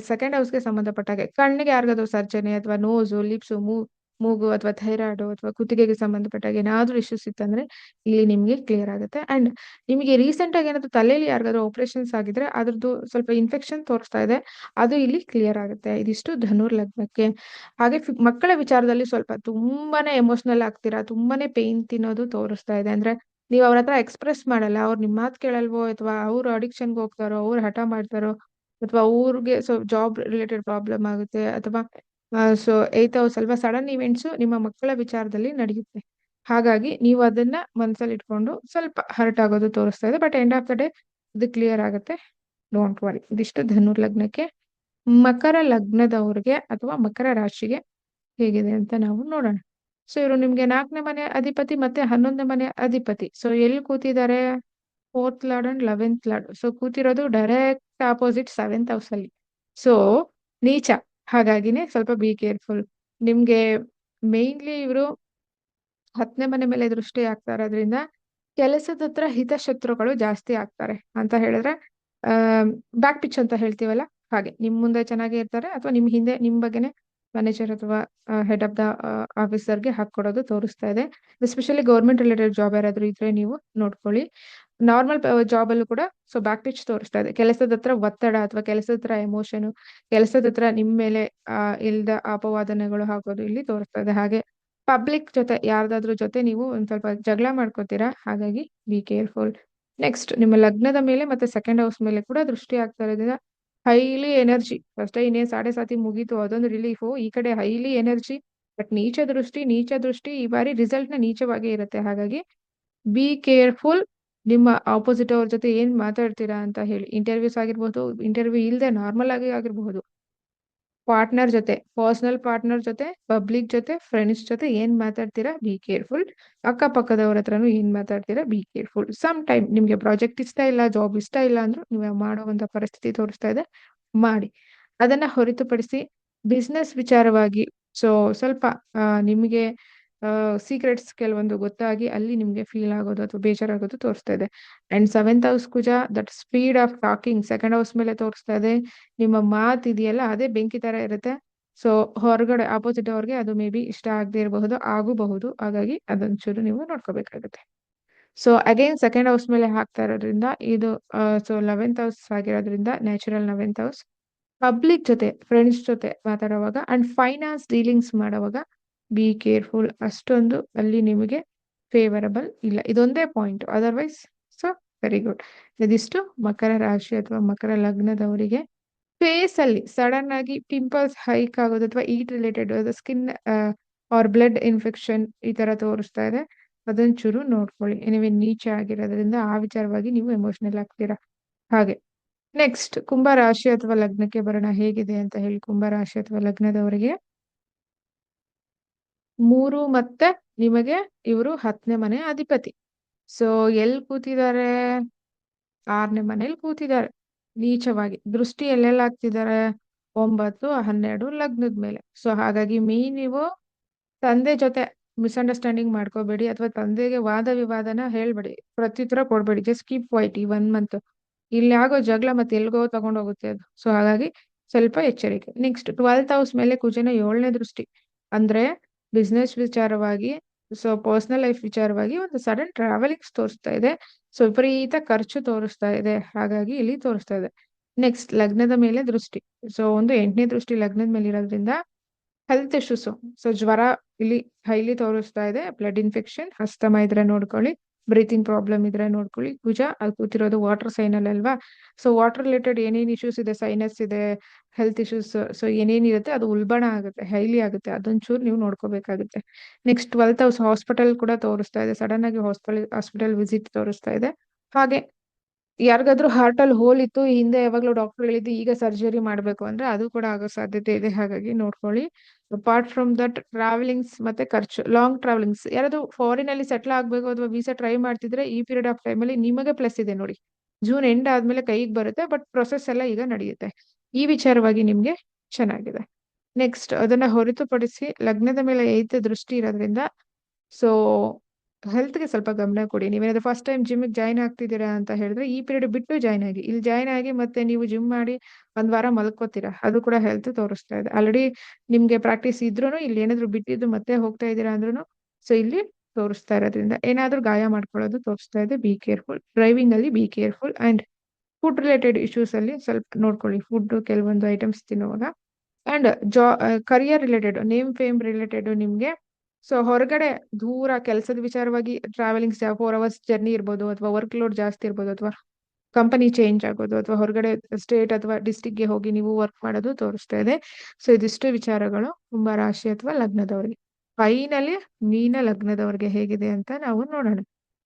ಸೆಕೆಂಡ್ ಹೌಸ್ಗೆ ಸಂಬಂಧಪಟ್ಟ ಹಾಗೆ ಕಣ್ಣಿಗೆ ಯಾರಿಗಾದ್ರೂ ಸರ್ಜನೆ ಅಥವಾ ನೋಸು ಲಿಪ್ಸು ಮೂ, ಮೂಗು ಅಥವಾ ಥೈರಾಯ್ಡ್ ಅಥವಾ ಕುತ್ತಿಗೆಗೆ ಸಂಬಂಧಪಟ್ಟಾಗ ಏನಾದ್ರೂ ಇಶ್ಯೂಸ್ ಇತ್ತಂದ್ರೆ ಇಲ್ಲಿ ನಿಮ್ಗೆ ಕ್ಲಿಯರ್ ಆಗುತ್ತೆ. ಅಂಡ್ ನಿಮಗೆ ರೀಸೆಂಟ್ ಆಗಿ ಏನಾದ್ರು ತಲೆಯಲ್ಲಿ ಯಾರಿಗಾದ್ರೂ ಆಪರೇಷನ್ಸ್ ಆಗಿದ್ರೆ ಅದ್ರದ್ದು ಸ್ವಲ್ಪ ಇನ್ಫೆಕ್ಷನ್ ತೋರಿಸ್ತಾ ಇದೆ. ಅದು ಇಲ್ಲಿ ಕ್ಲಿಯರ್ ಆಗುತ್ತೆ. ಇದಿಷ್ಟು ಧನುರ್ ಲಗ್ನಕ್ಕೆ. ಹಾಗೆ ಮಕ್ಕಳ ವಿಚಾರದಲ್ಲಿ ಸ್ವಲ್ಪ ತುಂಬಾನೇ ಎಮೋಷನಲ್ ಆಗ್ತೀರಾ, ತುಂಬಾನೇ ಪೇನ್ ತಿನ್ನೋದು ತೋರಿಸ್ತಾ ಇದೆ. ಅಂದ್ರೆ ನೀವು ಅವ್ರ ಹತ್ರ ಎಕ್ಸ್ಪ್ರೆಸ್ ಮಾಡಲ್ಲ, ಅವ್ರು ನಿಮ್ಮ ಮಾತು ಕೇಳಲ್ವೋ ಅಥವಾ ಅವ್ರು ಅಡಿಕ್ಷನ್ಗೆ ಹೋಗ್ತಾರೋ, ಅವ್ರು ಹಠ ಮಾಡ್ತಾರೋ ಅಥವಾ ಅವ್ರಿಗೆ ಸೊ ಜಾಬ್ ರಿಲೇಟೆಡ್ ಪ್ರಾಬ್ಲಮ್ ಆಗುತ್ತೆ ಅಥವಾ ಸೊ ಏತ ಸ್ವಲ್ಪ ಸಡನ್ ಇವೆಂಟ್ಸ್ ನಿಮ್ಮ ಮಕ್ಕಳ ವಿಚಾರದಲ್ಲಿ ನಡೆಯುತ್ತೆ. ಹಾಗಾಗಿ ನೀವು ಅದನ್ನ ಮನಸ್ಸಲ್ಲಿ ಇಟ್ಕೊಂಡು ಸ್ವಲ್ಪ ಹರ್ಟ್ ಆಗೋದು ತೋರಿಸ್ತಾ ಇದೆ but end of the day ಇದು ಕ್ಲಿಯರ್ ಆಗುತ್ತೆ. ಡೋಂಟ್ ವರಿ ಇದಿಷ್ಟು ಧನುರ್ ಲಗ್ನಕ್ಕೆ, ಮಕರ ಲಗ್ನದವ್ರಿಗೆ ಅಥವಾ ಮಕರ ರಾಶಿಗೆ ಹೇಗಿದೆ ಅಂತ ನಾವು ನೋಡೋಣ. ಸೊ ಇವರು ನಿಮ್ಗೆ ನಾಲ್ಕನೇ ಮನೆ ಅಧಿಪತಿ ಮತ್ತೆ ಹನ್ನೊಂದನೇ ಮನೆ ಅಧಿಪತಿ. ಸೊ ಎಲ್ಲಿ ಕೂತಿದ್ದಾರೆ? Fourth lord and eleventh lord so ಕೂತಿರೋದು direct opposite seventh house ಅಲ್ಲಿ. ಸೊ ನೀಚ. ಹಾಗಾಗಿನೇ ಸ್ವಲ್ಪ ಬಿ ಕೇರ್ಫುಲ್ ನಿಮ್ಗೆ ಮೇನ್ಲಿ ಇವರು ಹತ್ತನೇ ಮನೆ ಮೇಲೆ ದೃಷ್ಟಿ ಆಗ್ತಾ ಇರೋದ್ರಿಂದ ಕೆಲಸದ ಹತ್ರ ಹಿತಶತ್ರುಗಳು ಜಾಸ್ತಿ ಆಗ್ತಾರೆ ಅಂತ ಹೇಳಿದ್ರೆ ಬ್ಯಾಕ್ ಪಿಚ್ ಅಂತ ಹೇಳ್ತೀವಲ್ಲ? ಹಾಗೆ. ನಿಮ್ ಮುಂದೆ ಚೆನ್ನಾಗಿ ಇರ್ತಾರೆ ಅಥವಾ ನಿಮ್ ಹಿಂದೆ, ನಿಮ್ ಬಗ್ಗೆನೆ ಮ್ಯಾನೇಜರ್ ಅಥವಾ ಹೆಡ್ ಆಫ್ ದ ಆಫೀಸರ್ಗೆ ಹಾಕೊಡೋದು ತೋರಿಸ್ತಾ ಇದೆ. ಎಸ್ಪೆಷಲಿ ಗೌರ್ಮೆಂಟ್ ರಿಲೇಟೆಡ್ ಜಾಬ್ ಯಾರಾದರೂ ಇದ್ರೆ ನೀವು ನೋಡ್ಕೊಳ್ಳಿ. ನಾರ್ಮಲ್ ಜಾಬ್ ಅಲ್ಲೂ ಕೂಡ ಸೊ ಬ್ಯಾಕ್ ಪಿಚ್ ತೋರಿಸ್ತಾ ಇದೆ. ಕೆಲಸದ ಹತ್ರ ಒತ್ತಡ ಅಥವಾ ಕೆಲಸದ ಹತ್ರ ಎಮೋಷನ್ ಕೆಲಸದ ಹತ್ರ ನಿಮ್ ಮೇಲೆ ಇಲ್ದ ಅಪವಾದನೆಗಳು ಹಾಕೋದು ಇಲ್ಲಿ ತೋರಿಸ್ತಾ ಇದೆ. ಹಾಗೆ ಪಬ್ಲಿಕ್ ಜೊತೆ, ಯಾರ್ದಾದ್ರೂ ಜೊತೆ ನೀವು ಒಂದ್ ಸ್ವಲ್ಪ ಜಗಳ ಮಾಡ್ಕೋತೀರಾ? ಹಾಗಾಗಿ ಬಿ ಕೇರ್ಫುಲ್ ನೆಕ್ಸ್ಟ್ ನಿಮ್ಮ ಲಗ್ನದ ಮೇಲೆ ಮತ್ತೆ ಸೆಕೆಂಡ್ ಹೌಸ್ ಮೇಲೆ ಕೂಡ ದೃಷ್ಟಿ ಆಗ್ತಾ ಇರೋದ್ರಿಂದ ಹೈಲಿ ಎನರ್ಜಿ ಫಸ್ಟ್ ಇನ್ನೇನು ಸಾಡೆ ಸಾತಿ ಮುಗೀತು, ಅದೊಂದು ರಿಲೀಫು ಈ ಕಡೆ ಹೈಲಿ ಎನರ್ಜಿ ಬಟ್ ನೀಚ ದೃಷ್ಟಿ ನೀಚ ದೃಷ್ಟಿ ಈ ಬಾರಿ ರಿಸಲ್ಟ್ನ ನೀಚವಾಗಿ ಇರುತ್ತೆ. ಹಾಗಾಗಿ ಬಿ ಕೇರ್ಫುಲ್ ನಿಮ್ಮ ಆಪೋಸಿಟ್ ಅವ್ರ ಜೊತೆ ಏನ್ ಮಾತಾಡ್ತೀರಾ ಅಂತ ಹೇಳಿ. ಇಂಟರ್ವ್ಯೂಸ್ ಆಗಿರ್ಬೋದು ಇಂಟರ್ವ್ಯೂ ಇಲ್ಲದೆ ನಾರ್ಮಲ್ ಆಗಿ ಆಗಿರ್ಬಹುದು. ಪಾರ್ಟ್ನರ್ ಜೊತೆ ಪರ್ಸನಲ್ ಪಾರ್ಟ್ನರ್ ಜೊತೆ ಪಬ್ಲಿಕ್ ಜೊತೆ ಫ್ರೆಂಡ್ಸ್ ಜೊತೆ ಏನ್ ಮಾತಾಡ್ತೀರಾ? ಬಿ ಕೇರ್ಫುಲ್ ಅಕ್ಕಪಕ್ಕದವ್ರ ಹತ್ರನು ಏನ್ ಮಾತಾಡ್ತೀರಾ? ಬಿ ಕೇರ್ಫುಲ್ ಸಮ್ ಟೈಮ್ ನಿಮ್ಗೆ ಪ್ರಾಜೆಕ್ಟ್ ಇಷ್ಟ ಇಲ್ಲ ಜಾಬ್ ಇಷ್ಟ ಇಲ್ಲ ಅಂದ್ರೂ ನೀವು ಮಾಡುವಂತ ಪರಿಸ್ಥಿತಿ ತೋರಿಸ್ತಾ ಇದೆ, ಮಾಡಿ. ಅದನ್ನ ಹೊರತುಪಡಿಸಿ ಬಿಸ್ನೆಸ್ ವಿಚಾರವಾಗಿ ಸೊ ಸ್ವಲ್ಪ ನಿಮಗೆ ಸೀಕ್ರೆಟ್ಸ್ ಕೆಲವೊಂದು ಗೊತ್ತಾಗಿ ಅಲ್ಲಿ ನಿಮ್ಗೆ ಫೀಲ್ ಆಗೋದು ಅಥವಾ ಬೇಜಾರಾಗೋದು ತೋರಿಸ್ತಾ ಇದೆ. And seventh house Kuja that speed of talking second house ಮೇಲೆ ತೋರಿಸ್ತಾ ಇದೆ. ನಿಮ್ಮ ಮಾತು ಇದೆಯಲ್ಲ, ಅದೇ ಬೆಂಕಿ ತರ ಇರುತ್ತೆ. ಸೊ ಹೊರಗಡೆ ಆಪೋಸಿಟ್ ಅವ್ರಿಗೆ ಅದು ಮೇ ಬಿ ಇಷ್ಟ ಆಗದೆ ಇರಬಹುದು, ಆಗಬಹುದು. ಹಾಗಾಗಿ ಅದೊಂಚೂರು ನೀವು ನೋಡ್ಕೋಬೇಕಾಗುತ್ತೆ. ಸೊ ಅಗೈನ್ ಸೆಕೆಂಡ್ ಹೌಸ್ ಮೇಲೆ ಹಾಕ್ತಾ ಇರೋದ್ರಿಂದ ಇದು ಸೊ ಲೆವೆಂತ್ ಹೌಸ್ ಆಗಿರೋದ್ರಿಂದ ನ್ಯಾಚುರಲ್ ಲೆವೆಂತ್ ಹೌಸ್ ಪಬ್ಲಿಕ್ ಜೊತೆ ಫ್ರೆಂಡ್ಸ್ ಜೊತೆ ಮಾತಾಡುವಾಗ ಅಂಡ್ ಫೈನಾನ್ಸ್ ಡೀಲಿಂಗ್ಸ್ ಮಾಡುವಾಗ ಬಿ ಕೇರ್ಫುಲ್ ಅಷ್ಟೊಂದು ಅಲ್ಲಿ ನಿಮಗೆ ಫೇವರಬಲ್ ಇಲ್ಲ. ಇದೊಂದೇ point otherwise so very good ಇದಿಷ್ಟು ಮಕರ ರಾಶಿ ಅಥವಾ ಮಕರ ಲಗ್ನದವರಿಗೆ ಫೇಸ್ ಅಲ್ಲಿ ಸಡನ್ ಆಗಿ ಪಿಂಪಲ್ಸ್ ಹೈಕ್ ಆಗೋದು ಅಥವಾ heat related skin or blood infection ಈ ತರ ತೋರಿಸ್ತಾ ಇದೆ. ಅದೊಂಚೂರು ನೋಡ್ಕೊಳ್ಳಿ. ಏನೇ ನೀಚ ಆಗಿರೋದ್ರಿಂದ ಆ ವಿಚಾರವಾಗಿ ನೀವು ಎಮೋಷನಲ್ ಆಗ್ತೀರಾ? ಹಾಗೆ. ನೆಕ್ಸ್ಟ್ ಕುಂಭ ರಾಶಿ ಅಥವಾ ಲಗ್ನಕ್ಕೆ ಬರೋಣ. ಹೇಗಿದೆ ಅಂತ ಹೇಳಿ ಕುಂಭ ರಾಶಿ ಅಥವಾ ಲಗ್ನದವರಿಗೆ ಮೂರು ಮತ್ತೆ ನಿಮಗೆ ಇವರು ಹತ್ತನೇ ಮನೆ ಅಧಿಪತಿ. ಸೊ ಎಲ್ ಕೂತಿದ್ದಾರೆ? ಆರನೇ ಮನೇಲಿ ಕೂತಿದ್ದಾರೆ. ನೀಚವಾಗಿ ದೃಷ್ಟಿ ಎಲ್ಲೆಲ್ಲ ಹಾಕ್ತಿದ್ದಾರೆ? ಒಂಬತ್ತು, ಹನ್ನೆರಡು ಲಗ್ನದ ಮೇಲೆ. ಸೊ ಹಾಗಾಗಿ ಮೀ ನೀವು ತಂದೆ ಜೊತೆ ಮಿಸ್ಅಂಡರ್ಸ್ಟ್ಯಾಂಡಿಂಗ್ ಮಾಡ್ಕೋಬೇಡಿ ಅಥವಾ ತಂದೆಗೆ ವಾದ ವಿವಾದನ ಹೇಳ್ಬೇಡಿ. ಪ್ರತ್ಯುತ್ತರ ಕೊಡ್ಬೇಡಿ. ಜಸ್ಟ್ ಕೀಪ್ ವೈಟ್ ಈ ಒನ್ ಮಂತ್ ಇಲ್ಲಿ ಆಗೋ ಜಗಳ ಮತ್ತೆ ಎಲ್ಗೋ ತಗೊಂಡೋಗುತ್ತೆ ಅದು. ಸೊ ಹಾಗಾಗಿ ಸ್ವಲ್ಪ ಎಚ್ಚರಿಕೆ. ನೆಕ್ಸ್ಟ್ ಟ್ವೆಲ್ತ್ ಹೌಸ್ ಮೇಲೆ ಕುಜನ ಏಳನೇ ದೃಷ್ಟಿ. ಅಂದ್ರೆ ಬಿಸ್ನೆಸ್ ವಿಚಾರವಾಗಿ ಸೊ ಪರ್ಸನಲ್ ಲೈಫ್ ವಿಚಾರವಾಗಿ ಒಂದು ಸಡನ್ ಟ್ರಾವೆಲಿಂಗ್ಸ್ ತೋರಿಸ್ತಾ ಇದೆ. ಸೊ ವಿಪರೀತ ಖರ್ಚು ತೋರಿಸ್ತಾ ಇದೆ. ಹಾಗಾಗಿ ಇಲ್ಲಿ ತೋರಿಸ್ತಾ ಇದೆ. ನೆಕ್ಸ್ಟ್ ಲಗ್ನದ ಮೇಲೆ ದೃಷ್ಟಿ. ಸೊ ಒಂದು ಎಂಟನೇ ದೃಷ್ಟಿ ಲಗ್ನದ ಮೇಲೆ ಇರೋದ್ರಿಂದ ಹೆಲ್ತ್ ಇಶ್ಯೂಸ್ ಸೊ ಜ್ವರ ಇಲ್ಲಿ ಹೈಲಿ ತೋರಿಸ್ತಾ ಇದೆ. ಬ್ಲಡ್ ಇನ್ಫೆಕ್ಷನ್ ಅಸ್ತಮ ಇದ್ರೆ ನೋಡ್ಕೊಳ್ಳಿ. ಬ್ರೀತಿಂಗ್ ಪ್ರಾಬ್ಲಮ್ ಇದ್ರೆ ನೋಡ್ಕೊಳ್ಳಿ. ಭುಜ, ಅದು ಕೂತಿರೋದು ವಾಟರ್ ಸೈನ್ ಅಲ್ಲಿ ಅಲ್ವಾ? ಸೊ ವಾಟರ್ ರಿಲೇಟೆಡ್ ಏನೇನು ಇಶ್ಯೂಸ್ ಇದೆ? ಸೈನಸ್ ಇದೆ ಹೆಲ್ತ್ ಇಶ್ಯೂಸ್ ಸೊ ಏನೇನಿರುತ್ತೆ ಅದು ಉಲ್ಬಣ ಆಗುತ್ತೆ ಹೈಲಿ ಆಗುತ್ತೆ. ಅದೊಂಚೂರು ನೀವು ನೋಡ್ಕೋಬೇಕಾಗುತ್ತೆ. ನೆಕ್ಸ್ಟ್ ಟ್ವೆಲ್ತ್ ಹೌಸ್ ಹಾಸ್ಪಿಟಲ್ ಕೂಡ ತೋರಿಸ್ತಾ ಇದೆ. ಸಡನ್ ಆಗಿ ಹಾಸ್ಪಿಟಲ್ ಹಾಸ್ಪಿಟಲ್ ವಿಸಿಟ್ ತೋರಿಸ್ತಾ ಇದೆ. ಹಾಗೆ ಯಾರಿಗಾದ್ರೂ ಹಾರ್ಟ್ ಅಲ್ಲಿ ಹೋಲ್ ಇತ್ತು ಹಿಂದೆ ಯಾವಾಗಲೂ ಡಾಕ್ಟರ್ ಹೇಳಿದ್ದು ಈಗ ಸರ್ಜರಿ ಮಾಡಬೇಕು ಅಂದ್ರೆ ಅದು ಕೂಡ ಆಗೋ ಸಾಧ್ಯತೆ ಇದೆ. ಹಾಗಾಗಿ ನೋಡ್ಕೊಳ್ಳಿ. ಅಪಾರ್ಟ್ ಫ್ರಮ್ ದಟ್ ಟ್ರಾವೆಲಿಂಗ್ಸ್ ಮತ್ತೆ ಖರ್ಚು ಲಾಂಗ್ ಟ್ರಾವೆಲಿಂಗ್ಸ್ ಯಾರಾದ್ರು ಫಾರಿನ್ ಅಲ್ಲಿ ಸೆಟ್ಲ್ ಆಗ್ಬೇಕು ಅಥವಾ ವೀಸಾ ಟ್ರೈ ಮಾಡ್ತಿದ್ರೆ ಈ ಪೀರಿಯಡ್ ಆಫ್ ಟೈಮ್ ಅಲ್ಲಿ ನಿಮಗೆ ಪ್ಲಸ್ ಇದೆ ನೋಡಿ. ಜೂನ್ ಎಂಡ್ ಆದ್ಮೇಲೆ ಕೈಗೆ ಬರುತ್ತೆ ಬಟ್ ಪ್ರೊಸೆಸ್ ಎಲ್ಲ ಈಗ ನಡೆಯುತ್ತೆ. ಈ ವಿಚಾರವಾಗಿ ನಿಮ್ಗೆ ಚೆನ್ನಾಗಿದೆ. ನೆಕ್ಸ್ಟ್ ಅದನ್ನ ಹೊರತುಪಡಿಸಿ ಲಗ್ನದ ಮೇಲೆ ಏತ ದೃಷ್ಟಿ ಇರೋದ್ರಿಂದ ಸೊ ಹೆಲ್ತ್ಗೆ ಸ್ವಲ್ಪ ಗಮನ ಕೊಡಿ. ನೀವೇನಾದ್ರು ಫಸ್ಟ್ ಟೈಮ್ ಜಿಮ್ಗೆ ಜಾಯ್ನ್ ಆಗ್ತಿದ್ದೀರಾ ಅಂತ ಹೇಳಿದ್ರೆ ಈ ಪೀರಿಯಡ್ ಬಿಟ್ಟು ಜಾಯ್ನ್ ಆಗಿ. ಇಲ್ಲಿ ಜಾಯ್ನ್ ಆಗಿ ಮತ್ತೆ ನೀವು ಜಿಮ್ ಮಾಡಿ ಒಂದ್ ವಾರ ಮಲ್ಕೋತೀರಾ. ಅದು ಕೂಡ ಹೆಲ್ತ್ ತೋರಿಸ್ತಾ ಇದೆ. ಆಲ್ರೆಡಿ ನಿಮ್ಗೆ ಪ್ರಾಕ್ಟೀಸ್ ಇದ್ರು ಇಲ್ಲಿ ಏನಾದ್ರು ಬಿಟ್ಟಿದ್ದು ಮತ್ತೆ ಹೋಗ್ತಾ ಇದ್ದೀರಾ ಅಂದ್ರೂ ಸೊ ಇಲ್ಲಿ ತೋರಿಸ್ತಾ ಇರೋದ್ರಿಂದ. ಏನಾದ್ರೂ ಗಾಯ ಮಾಡ್ಕೊಳ್ಳೋದು ತೋರಿಸ್ತಾ ಇದೆ. ಬಿ ಕೇರ್ಫುಲ್ ಡ್ರೈವಿಂಗ್ ಅಲ್ಲಿ be careful and food related issues ಅಲ್ಲಿ ಸ್ವಲ್ಪ ನೋಡ್ಕೊಳ್ಳಿ. ಫುಡ್ ಕೆಲವೊಂದು ಐಟಮ್ಸ್ ತಿನ್ನುವಾಗ. ಅಂಡ್ ಜಾ career related name fame related ನಿಮ್ಗೆ ಸೊ ಹೊರಗಡೆ ದೂರ ಕೆಲಸದ ವಿಚಾರವಾಗಿ ಟ್ರಾವೆಲಿಂಗ್ಸ್ ಫೋರ್ ಅವರ್ಸ್ ಜರ್ನಿ ಇರ್ಬೋದು ಅಥವಾ ವರ್ಕ್ ಲೋಡ್ ಜಾಸ್ತಿ ಇರ್ಬೋದು ಅಥವಾ ಕಂಪನಿ ಚೇಂಜ್ ಆಗೋದು ಅಥವಾ ಹೊರಗಡೆ ಸ್ಟೇಟ್ ಅಥವಾ ಡಿಸ್ಟಿಕ್ಗೆ ಹೋಗಿ ನೀವು ವರ್ಕ್ ಮಾಡೋದು ತೋರಿಸ್ತಾ ಇದೆ. ಸೊ ಇದಿಷ್ಟು ವಿಚಾರಗಳು. ಕುಂಭ ರಾಶಿ ಅಥವಾ ಲಗ್ನದವರಿಗೆ. ಫೈನಲಿ ಮೀನ ಲಗ್ನದವರಿಗೆ ಹೇಗಿದೆ ಅಂತ ನಾವು ನೋಡೋಣ.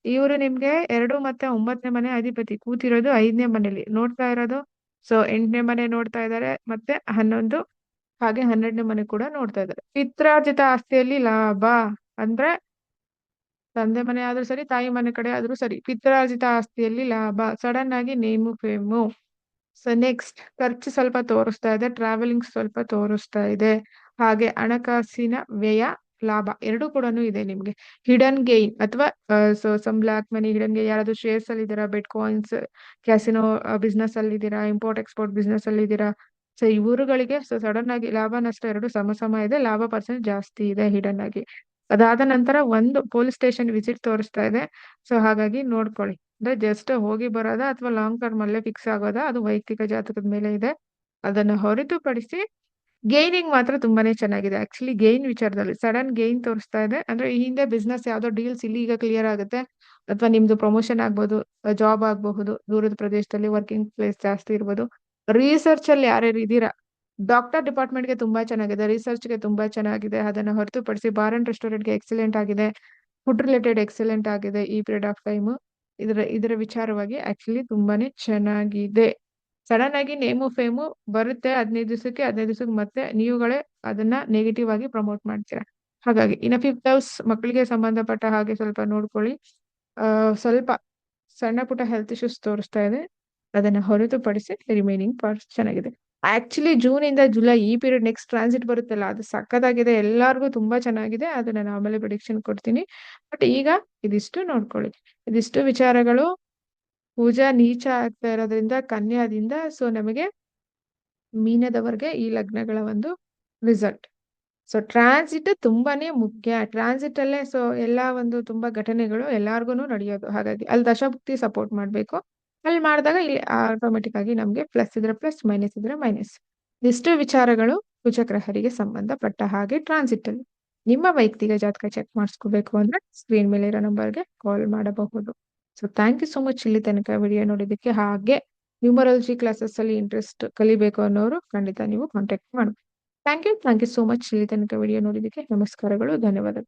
ಇವರು ನಿಮ್ಗೆ ಎರಡು ಮತ್ತೆ ಒಂಬತ್ತನೇ ಮನೆ ಅಧಿಪತಿ. ಕೂತಿರೋದು ಐದನೇ ಮನೇಲಿ. ನೋಡ್ತಾ ಇರೋದು. ಸೊ ಎಂಟನೇ ಮನೆ ನೋಡ್ತಾ ಇದ್ದಾರೆ. ಮತ್ತೆ ಹನ್ನೊಂದು ಹಾಗೆ ಹನ್ನೆರಡನೇ ಮನೆ ಕೂಡ ನೋಡ್ತಾ ಇದ್ದಾರೆ. ಪಿತ್ರಾರ್ಜಿತ ಆಸ್ತಿಯಲ್ಲಿ ಲಾಭ ಅಂದ್ರೆ ತಂದೆ ಮನೆ ಆದ್ರೂ ಸರಿ, ತಾಯಿ ಮನೆ ಕಡೆ ಆದ್ರೂ ಸರಿ ಪಿತ್ರಾರ್ಜಿತ ಆಸ್ತಿಯಲ್ಲಿ ಲಾಭ. ಸಡನ್ ಆಗಿ ನೇಮು, ಫೇಮು. ಸೊ ನೆಕ್ಸ್ಟ್ ಖರ್ಚು ಸ್ವಲ್ಪ ತೋರಿಸ್ತಾ ಇದೆ ಟ್ರಾವೆಲಿಂಗ್ ಸ್ವಲ್ಪ ತೋರಿಸ್ತಾ ಇದೆ. ಹಾಗೆ ಹಣಕಾಸಿನ ವ್ಯಯ, ಲಾಭ ಎರಡು ಕೂಡ ಇದೆ ನಿಮ್ಗೆ. ಹಿಡನ್ ಗೇನ್ ಅಥವಾ so some black money hidden gain ಯಾರಾದ್ರೂ ಶೇರ್ಸ್ ಅಲ್ಲಿ ಇದ್ದೀರಾ ಬೆಟ್ ಕಾಯಿನ್ಸ್ ಕ್ಯಾಸಿನೋ ಬಿಸ್ನೆಸ್ ಅಲ್ಲಿ ಇದ್ದೀರಾ ಇಂಪೋರ್ಟ್ ಎಕ್ಸ್ಪೋರ್ಟ್ ಬಿಸ್ನೆಸ್ ಅಲ್ಲಿ ಇದ್ದೀರಾ ಸೊ ಇವರುಗಳಿಗೆ ಸೊ ಸಡನ್ ಆಗಿ ಲಾಭ, ನಷ್ಟ ಎರಡು ಸಮ ಸಮ ಇದೆ. ಲಾಭ ಪರ್ಸೆಂಟ್ ಜಾಸ್ತಿ ಇದೆ ಹಿಡನ್ ಆಗಿ. ಅದಾದ ನಂತರ ಒಂದು ಪೊಲೀಸ್ ಸ್ಟೇಷನ್ ವಿಸಿಟ್ ತೋರಿಸ್ತಾ ಇದೆ. ಸೊ ಹಾಗಾಗಿ ನೋಡ್ಕೊಳ್ಳಿ. ಅಂದ್ರೆ ಜಸ್ಟ್ ಹೋಗಿ ಬರೋದ ಅಥವಾ ಲಾಂಗ್ ಟರ್ಮ್ ಅಲ್ಲೇ ಫಿಕ್ಸ್ ಆಗೋದ? ಅದು ವೈಯಕ್ತಿಕ ಜಾತಕದ ಮೇಲೆ ಇದೆ. ಅದನ್ನ ಹೊರತುಪಡಿಸಿ ಗೇನಿಂಗ್ ಮಾತ್ರ ತುಂಬಾನೇ ಚೆನ್ನಾಗಿದೆ. ಆಕ್ಚುಲಿ ಗೇನ್ ವಿಚಾರದಲ್ಲಿ ಸಡನ್ ಗೇನ್ ತೋರಿಸ್ತಾ ಇದೆ. ಅಂದ್ರೆ ಈ ಹಿಂದೆ ಬಿಸ್ನೆಸ್ ಯಾವ್ದೋ ಡೀಲ್ಸ್ ಇಲ್ಲಿ ಈಗ ಕ್ಲಿಯರ್ ಆಗುತ್ತೆ. ಅಥವಾ ನಿಮ್ದು ಪ್ರಮೋಷನ್ ಆಗ್ಬೋದು ಜಾಬ್ ಆಗಬಹುದು, ದೂರದ ಪ್ರದೇಶದಲ್ಲಿ ವರ್ಕಿಂಗ್ ಪ್ಲೇಸ್ ಜಾಸ್ತಿ ಇರ್ಬೋದು. ರಿಸರ್ಚ್ ಅಲ್ಲಿ ಯಾರ್ಯಾರು ಇದ್ದೀರಾ? ಡಾಕ್ಟರ್ ಡಿಪಾರ್ಟ್ಮೆಂಟ್ಗೆ ತುಂಬಾ ಚೆನ್ನಾಗಿದೆ ರಿಸರ್ಚ್ಗೆ ತುಂಬಾ ಚೆನ್ನಾಗಿದೆ, ಅದನ್ನ ಹೊರತುಪಡಿಸಿ ಬಾರ್ ಅಂಡ್ ರೆಸ್ಟೋರೆಂಟ್ಗೆ ಎಕ್ಸಲೆಂಟ್ ಆಗಿದೆ ಫುಡ್ ರಿಲೇಟೆಡ್ ಎಕ್ಸಲೆಂಟ್ ಆಗಿದೆ ಈ ಪೀರಿಯಡ್ ಆಫ್ ಟೈಮ್ ಇದರ ಇದರ ವಿಚಾರವಾಗಿ ಆಕ್ಚುಲಿ ತುಂಬಾನೇ ಚೆನ್ನಾಗಿದೆ. ಸಡನ್ ಆಗಿ ನೇಮು ಫೇಮು ಬರುತ್ತೆ ಹದಿನೈದು ದಿವಸಕ್ಕೆ ಹದಿನೈದು ದಿವಸಕ್ಕೆ ಮತ್ತೆ ನೀವುಗಳೇ ಅದನ್ನ ನೆಗೆಟಿವ್ ಆಗಿ ಪ್ರಮೋಟ್ ಮಾಡ್ತೀರಾ. ಹಾಗಾಗಿ ಇನ್ನ ಫಿಫ್ತ್ ಹೌಸ್ ಮಕ್ಕಳಿಗೆ ಸಂಬಂಧಪಟ್ಟ ಹಾಗೆ ಸ್ವಲ್ಪ ನೋಡ್ಕೊಳ್ಳಿ. ಸ್ವಲ್ಪ ಸಣ್ಣ ಪುಟ್ಟ ಹೆಲ್ತ್ ಇಶ್ಯೂಸ್ ತೋರಿಸ್ತಾ ಇದೆ. ಅದನ್ನ ಹೊರತುಪಡಿಸಿ ರಿಮೈನಿಂಗ್ ಪಾರ್ಟ್ಸ್ ಚೆನ್ನಾಗಿದೆ. ಆಕ್ಚುಲಿ ಜೂನ್ ಇಂದ ಜುಲೈ ಈ ಪೀರಿಯಡ್ ನೆಕ್ಸ್ಟ್ ಟ್ರಾನ್ಸಿಟ್ ಬರುತ್ತಲ್ಲ, ಅದು ಸಖತ್ತಾಗಿದೆ, ಎಲ್ಲಾರ್ಗು ತುಂಬಾ ಚೆನ್ನಾಗಿದೆ ಅದು ನಾನು ಆಮೇಲೆ ಪ್ರಿಡಿಕ್ಷನ್ ಕೊಡ್ತೀನಿ. ಬಟ್ ಈಗ ಇದಿಷ್ಟು ನೋಡ್ಕೊಳ್ಳಿ. ಇದಿಷ್ಟು ವಿಚಾರಗಳು, ಪೂಜಾ ನೀಚ ಆಗ್ತಾ ಇರೋದ್ರಿಂದ, ಕನ್ಯಾದಿಂದ ಸೊ ನಮಗೆ ಮೀನದವರೆಗೆ ಈ ಲಗ್ನಗಳ ಒಂದು ರಿಸಲ್ಟ್ ಸೊ ಟ್ರಾನ್ಸಿಟ್ ತುಂಬಾನೇ ಮುಖ್ಯ. ಟ್ರಾನ್ಸಿಟ್ ಅಲ್ಲೇ ಸೊ ಎಲ್ಲಾ ಒಂದು ತುಂಬಾ ಘಟನೆಗಳು ಎಲ್ಲಾರ್ಗು ನಡೆಯೋದು. ಹಾಗಾಗಿ ಅಲ್ಲಿ ದಶಭುಕ್ತಿ ಸಪೋರ್ಟ್ ಮಾಡ್ಬೇಕು. ಅಲ್ಲಿ ಮಾಡಿದಾಗ ಇಲ್ಲಿ ಆಟೋಮೆಟಿಕ್ ಆಗಿ ನಮಗೆ ಪ್ಲಸ್ ಇದ್ರೆ ಪ್ಲಸ್ ಮೈನಸ್ ಇದ್ರೆ ಮೈನಸ್ ಇಷ್ಟು ವಿಚಾರಗಳು ಕುಜಗ್ರಹರಿಗೆ ಸಂಬಂಧಪಟ್ಟ ಹಾಗೆ ಟ್ರಾನ್ಸಿಟ್ ಅಲ್ಲಿ. ನಿಮ್ಮ ವೈಯಕ್ತಿಕ ಜಾತಕ ಚೆಕ್ ಮಾಡಿಸ್ಕೋಬೇಕು ಅಂದ್ರೆ ಸ್ಕ್ರೀನ್ ಮೇಲೆ ಇರೋ ನಂಬರ್ಗೆ ಕಾಲ್ ಮಾಡಬಹುದು. So thank you so much ಇಲ್ಲಿ ತನಕ ವಿಡಿಯೋ ನೋಡಿದ್ದಕ್ಕೆ. ಹಾಗೆ ನ್ಯೂಮರಾಲಜಿ ಕ್ಲಾಸಸ್ ಅಲ್ಲಿ ಇಂಟ್ರೆಸ್ಟ್ ಕಲಿಬೇಕು ಅನ್ನೋರು ಖಂಡಿತ ನೀವು ಕಾಂಟ್ಯಾಕ್ಟ್ ಮಾಡಬೇಕು thank you thank you so much ಇಲ್ಲಿ ತನಕ ವಿಡಿಯೋ ನೋಡಿದ್ದಕ್ಕೆ. ನಮಸ್ಕಾರಗಳು, ಧನ್ಯವಾದಗಳು.